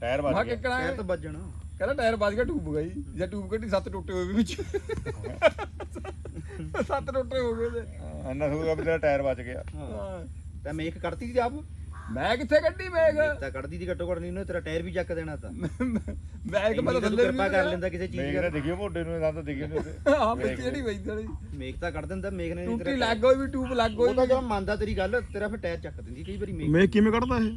ਟਾਇਰ ਮੈਂ ਵੱਜ ਗਿਆ। ਕਿੱਕਣਾ ਹੈ? ਤਾਂ ਵੱਜਣਾ। ਕਹਿੰਦਾ ਟਾਇਰ ਵੱਜ ਗਿਆ ਟੂਬ ਗਈ। ਜੇ ਟੂਬ ਕੱਢੀ ਸੱਤ ਟੁੱਟੇ ਹੋਏ ਵੀ ਵਿੱਚ। ਸੱਤ ਟੁੱਟੇ ਹੋ ਗਏ ਤੇ ਹਾਂ, ਇੰਨਾ ਸੋਚਦਾ ਵੀ ਤੇਰਾ ਟਾਇਰ ਵੱਜ ਗਿਆ। ਹਾਂ। ਹਾਂ। ਤਾਂ ਮੇਕ ਕੱਢਤੀ ਸੀ ਆਪ। ਮੈਂ ਕਿੱਥੇ ਕੱਢੀ ਮੇਗ ਤਾਂ ਕੱਢਦੀ ਦੀ ਘੱਟੋ ਘੱਟ ਨਹੀਂ ਉਹਨੇ ਤੇਰਾ ਟਾਇਰ ਵੀ ਚੱਕ ਦੇਣਾ ਤਾਂ। ਮੈਂ ਕਿ ਮੈਂ ਤਾਂ ਥੱਲੇ ਕਿਰਪਾ ਕਰ ਲੈਂਦਾ ਕਿਸੇ ਚੀਜ਼ ਮੇਗ ਨੇ ਦਿਖਿਓ ਮੋਢੇ ਨੂੰ ਦੰਦ ਦਿਖੇ ਨੇ ਉਹਦੇ ਹਾਂ ਵਿੱਚ ਜਿਹੜੀ ਵਈ ਥੜੀ ਮੇਕ ਤਾਂ ਕੱਢ ਦਿੰਦਾ ਮੇਕ ਨੇ ਟੂਟੀ ਲੱਗ ਹੋਈ ਵੀ ਟੂਬ ਲੱਗ ਉਹ ਹੋਈ। ਤਾਂ ਜਦੋਂ ਮੰਨਦਾ ਤੇਰੀ ਗੱਲ ਤੇਰਾ ਫਿਰ ਟਾਇਰ ਚੱਕ ਦਿੰਦੀ ਕਈ ਵਾਰੀ ਮੇਕ ਮੈਂ ਕਿਵੇਂ ਕੱਢਦਾ ਇਹ?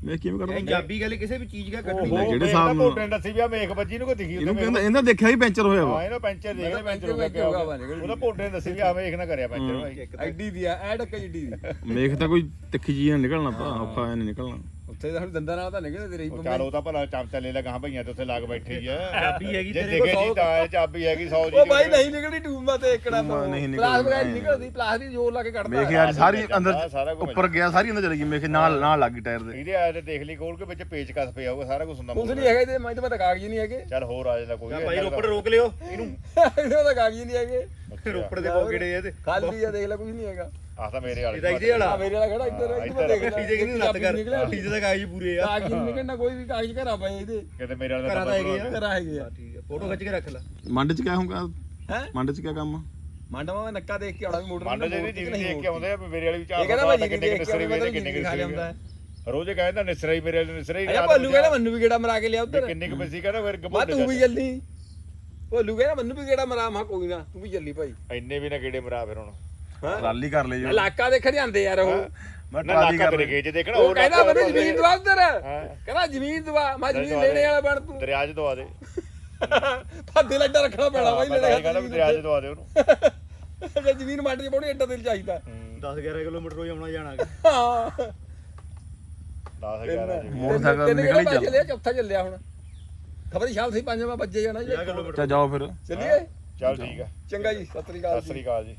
ਮੈਂ ਕਿਵੇਂ ਕੱਢਦਾ ਪੰਜਾਬੀ ਗੱਲ ਕਿਸੇ ਵੀ ਚੀਜ਼ ਦਾ ਕੱਢਣੀ ਜਿਹੜੇ ਜਿਹੜੇ ਹਿਸਾਬ ਸਾਹਿਬ ਨਾਲ- ਮੋਢੇ ਦੱਸੀ ਵੀ ਆ ਮੇਖ ਵੱਜੀ ਨੂੰ ਕੋਈ ਦਿਖੀ ਇਹਨੂੰ ਕਹਿੰਦਾ ਇਹਦਾ ਦੇਖਿਆ ਹੀ ਪੈਂਚਰ ਹੋਇਆ ਹਾਂ ਵਾ ਇਹਦਾ ਪੈਂਚਰ ਦੇਖ ਲੈ ਮੈਂ ਤਾਂ ਪੈਂਚਰ ਹੋ ਪੈਂਚਰ ਗਿਆ ਹੋਗਾ ਵਾ ਨਿਕਲ ਉਹਦਾ ਮੋਢੇ ਨੇ ਦੱਸੀ ਵੀ ਆ ਵੇਖ ਨਾ ਕਰਿਆ ਪੈਂਚਰ ਭਾਈ। ਇੱਕ ਤਾਂ ਐਡੀ ਦੀ ਆ ਐ ਡੱਕਾ ਜਿੱਡੀ ਦੀ। ਮੇਖ ਤਾਂ ਕੋਈ ਤਿੱਖੀ ਨਾਲ ਨਿਕਲਣਾ ਔਖਾ ਐ ਨਹੀਂ ਨਿਕਲਣਾ। ਉੱਥੇ ਤਾਂ ਦੰਦਾਂ ਨਾਲ ਤਾਂ ਨਿਕਲੇ ਤੇਰੇ ਉਹ ਚੱਲ ਉਹ ਤਾਂ ਭਲਾ ਚਮਚਾ ਲੈ ਲੈ ਗਾਂ ਭਈਆਂ ਤੇ ਉੱਥੇ ਲੱਗ ਬੈਠੀ ਆ। ਚਾਬੀ ਹੈਗੀ ਜੇ ਤੇਰੇ ਦਿਖੇ ਕੋਲ ਨਹੀਂ ਤਾਂ ਇਹ ਚਾਬੀ ਹੈਗੀ 100 ਜੀ ਉਹ ਬਾਈ ਨਹੀਂ ਨਿਕਲਦੀ ਟੂਬ ਮਾ ਤੇ ਇਕੜਾ ਟੂਬਾਂ ਨਹੀਂ ਨਿਕਲਦੀ। ਪਲਾਸ ਵਗੈਰਾ ਨੀ ਨਿਕਲਦੀ ਪਲਾਸ ਦੀ ਜ਼ੋਰ ਲਾ ਕੇ ਕੱਢਦਾ ਮੇਖ ਯਾਰ ਸਾਰੀ ਅੰਦਰ ਉੱਪਰ ਗਿਆ ਸਾਰੀ ਅੰਦਰ ਚਲੀ ਗਈ ਮੇਖ ਨਾਲ ਨਾਲ ਲੱਗ ਗਈ ਟਾਇਰ ਦੇ। ਇਹਦੇ ਆਏ ਤੇ ਦੇਖ ਲਈ ਖੋਲ ਕੇ ਵਿੱਚ ਪੇਚ ਕਸ ਪਿਆ ਹੋਊਗਾ ਸਾਰਾ ਕੁਝ ਹੁੰਦਾ ਕੁਝ ਨਹੀਂ ਹੈਗਾ ਇਹਦੇ ਮੈਂ ਤਾਂ ਕਾਗਜ਼ ਨਹੀਂ ਹੈਗੇ। ਚੱਲ ਹੋਰ ਆ ਜਾਂਦਾ ਕੋਈ ਤਾਂ ਭਾਈ ਰੋਪੜ ਰੋਕ ਲਿਓ ਇਹਨੂੰ। [laughs] ਇਹਦੇ ਤਾਂ ਕਾਗਜ਼ ਨਹੀਂ ਹੈਗੇ। ਰੋਪੜ ਦੇ ਪੋਕੜੇ ਇਹਦੇ? ਖਾਲੀ ਆ ਦੇਖ ਲੈ ਕੁਝ ਨਹੀਂ ਹੈਗਾ। ਆਹ ਤਾਂ ਮੇਰੇ ਵਾਲੇ ਇਹਦਾ ਇਹਦੇ ਵਾਲਾ। ਆ ਮੇਰੇ ਵਾਲਾ ਖੜਾ ਇੱਧਰ? ਇੱਧਰ ਦੇਖ ਲੈ। ਡੀਜੇ ਕਿਹਨੂੰ ਨੱਤ ਕਰ ਡੀਜੇ ਦਾ ਕਾਗਜ਼ ਪੂਰੇ ਆ। ਕਾਗਜ਼ ਨਹੀਂ ਨਿਕਲਣਾ ਕੋਈ ਵੀ ਕਾਗਜ਼ ਘਰਾ ਪਏ ਇਹਦੇ। ਕਿਤੇ ਮੇਰੇ ਵਾਲੇ ਦਾ ਹੈਗੇ ਆ। ਘਰਾ ਹੈਗੇ ਆ। ਠੀਕ ਹੈ ਫੋਟੋ ਖਿੱਚ ਕੇ ਰੱਖ ਲੈ। ਮੰਡ ਚ ਕਿਆ ਹੋਊਗਾ? ਹੈ? ਮੰਡ ਚ ਕਿਆ ਕੰਮ? ਆ ਮੰਡਵਾ ਮੈਂ ਨੱਕਾ ਦੇਖ ਕੇ ਆਉਣਾ ਵੀ ਮੋਟਰ ਮੰਡ ਦੇ ਵੀ ਜੀਵ ਦੇਖ ਕੇ ਆਉਂਦੇ ਆ ਮੇਰੇ ਵਾਲੀ ਵੀ ਇਹ ਚਾਰ ਕਹਿੰਦਾ ਪਤਾ ਭਾਈ ਕਿੰਨੇ ਦੇਖ ਕੇ ਨਿਸਰੇ ਆਉਂਦਾ ਵੇਲੇ ਕਿੰਨੇ ਕਿੰਨੇ ਹੈ ਰੋਜ਼ ਕਹਿੰਦਾ ਨਿਸਰਾ ਹੀ ਮੇਰੇ ਵਾਲੇ ਨਿਸਰਾ ਹੀ ਅਜਾ ਭੋਲੂ ਕਹਿੰਦਾ ਮੈਨੂੰ ਵੀ ਗੇੜਾ ਮਰਾ ਕੇ ਲਿਆ ਉੱਧਰ? ਕਿੰਨੇ ਕੁ ਪੈਸੇ ਕਹਿੰਦਾ ਫਿਰ ਮੈਂ ਤੂੰ ਵੀ ਜਲਦੀ। ਭੋਲੂ ਕਹਿੰਦਾ ਮੈਨੂੰ ਵੀ ਗੇੜਾ ਮਰਾ ਮਾ ਕੋਈ ਨਾ ਤੂੰ ਵੀ ਜਲਦੀ ਭਾਈ। ਇੰਨੇ ਵੀ ਨਾ ਕੀੜੇ ਮਰਾ ਫਿਰ ਹੁਣ। ਰਾਲੀ ਕਰ ਲਈ ਜੋ ਇਲਾਕਾ ਦੇਖਣ ਜਾਂਦੇ ਯਾਰ ਉਹ। ਮੈਂ ਨਾ ਟਰਾਲੀ ਕਰ ਤੇਰੇ ਲਈ। ਗੇਜ ਦੇਖਣਾ ਉਹ ਕਹਿੰਦਾ ਮੈਨੂੰ ਜ਼ਮੀਨ ਦਵਾ ਉੱਧਰ ਹਾਂ। ਕਹਿੰਦਾ ਜ਼ਮੀਨ ਦਵਾ ਮੈਂ ਜ਼ਮੀਨ ਲੈਣੇ। ਵਾਲਾ ਬਣ ਤੂੰ। ਦਰਿਆ 'ਚ ਦਵਾ ਦੇ। ਫਾਦੇ ਲੱਡਾ ਰੱਖਣਾ ਪੈਣਾ ਬਾਈ ਮੈਂ ਤਾਂ ਇਹ ਕਹਿੰਦਾ ਵੀ ਦਰਿਆ 'ਚ ਦਵਾ ਦੇ ਉਹਨੂੰ। [laughs] ਜੇ ਜ਼ਮੀਨ ਮੰਡ 'ਚ ਪਾਉਣੀ ਐਡਾ ਦਿਲ ਚਾਹੀਦਾ। 10 11 ਕਿਲੋਮੀਟਰ ਰੋਜ਼ ਆਉਣਾ ਜਾਣਾ। ਹਾਂ। 10 11 ਜੀ ਮੋਟਰਸਾਈਕਲ ਤਿੰਨ ਨਿਕਲ ਹੀ ਕਿਹੜਾ ਚੱਲ। ਚੱਲਿਆ ਚੌਥਾ ਚੱਲਿਆ ਹੁਣ। ਖਬਰ ਸ਼ਾਮ ਸੇ 5 ਵਜੇ ਜਾਣਾ ਜੀ। ਕਿਲੋਮੀਟਰ। ਚਾ ਜਾਓ ਫਿਰ। ਚੱਲੀਏ? ਚੱਲ ਠੀਕ ਆ। ਚੰਗਾ ਜੀ ਸਤਿ ਸ੍ਰੀ ਅਕਾਲ ਸਤਿ ਜੀ ਸ੍ਰੀ ਅਕਾਲ ਜੀ।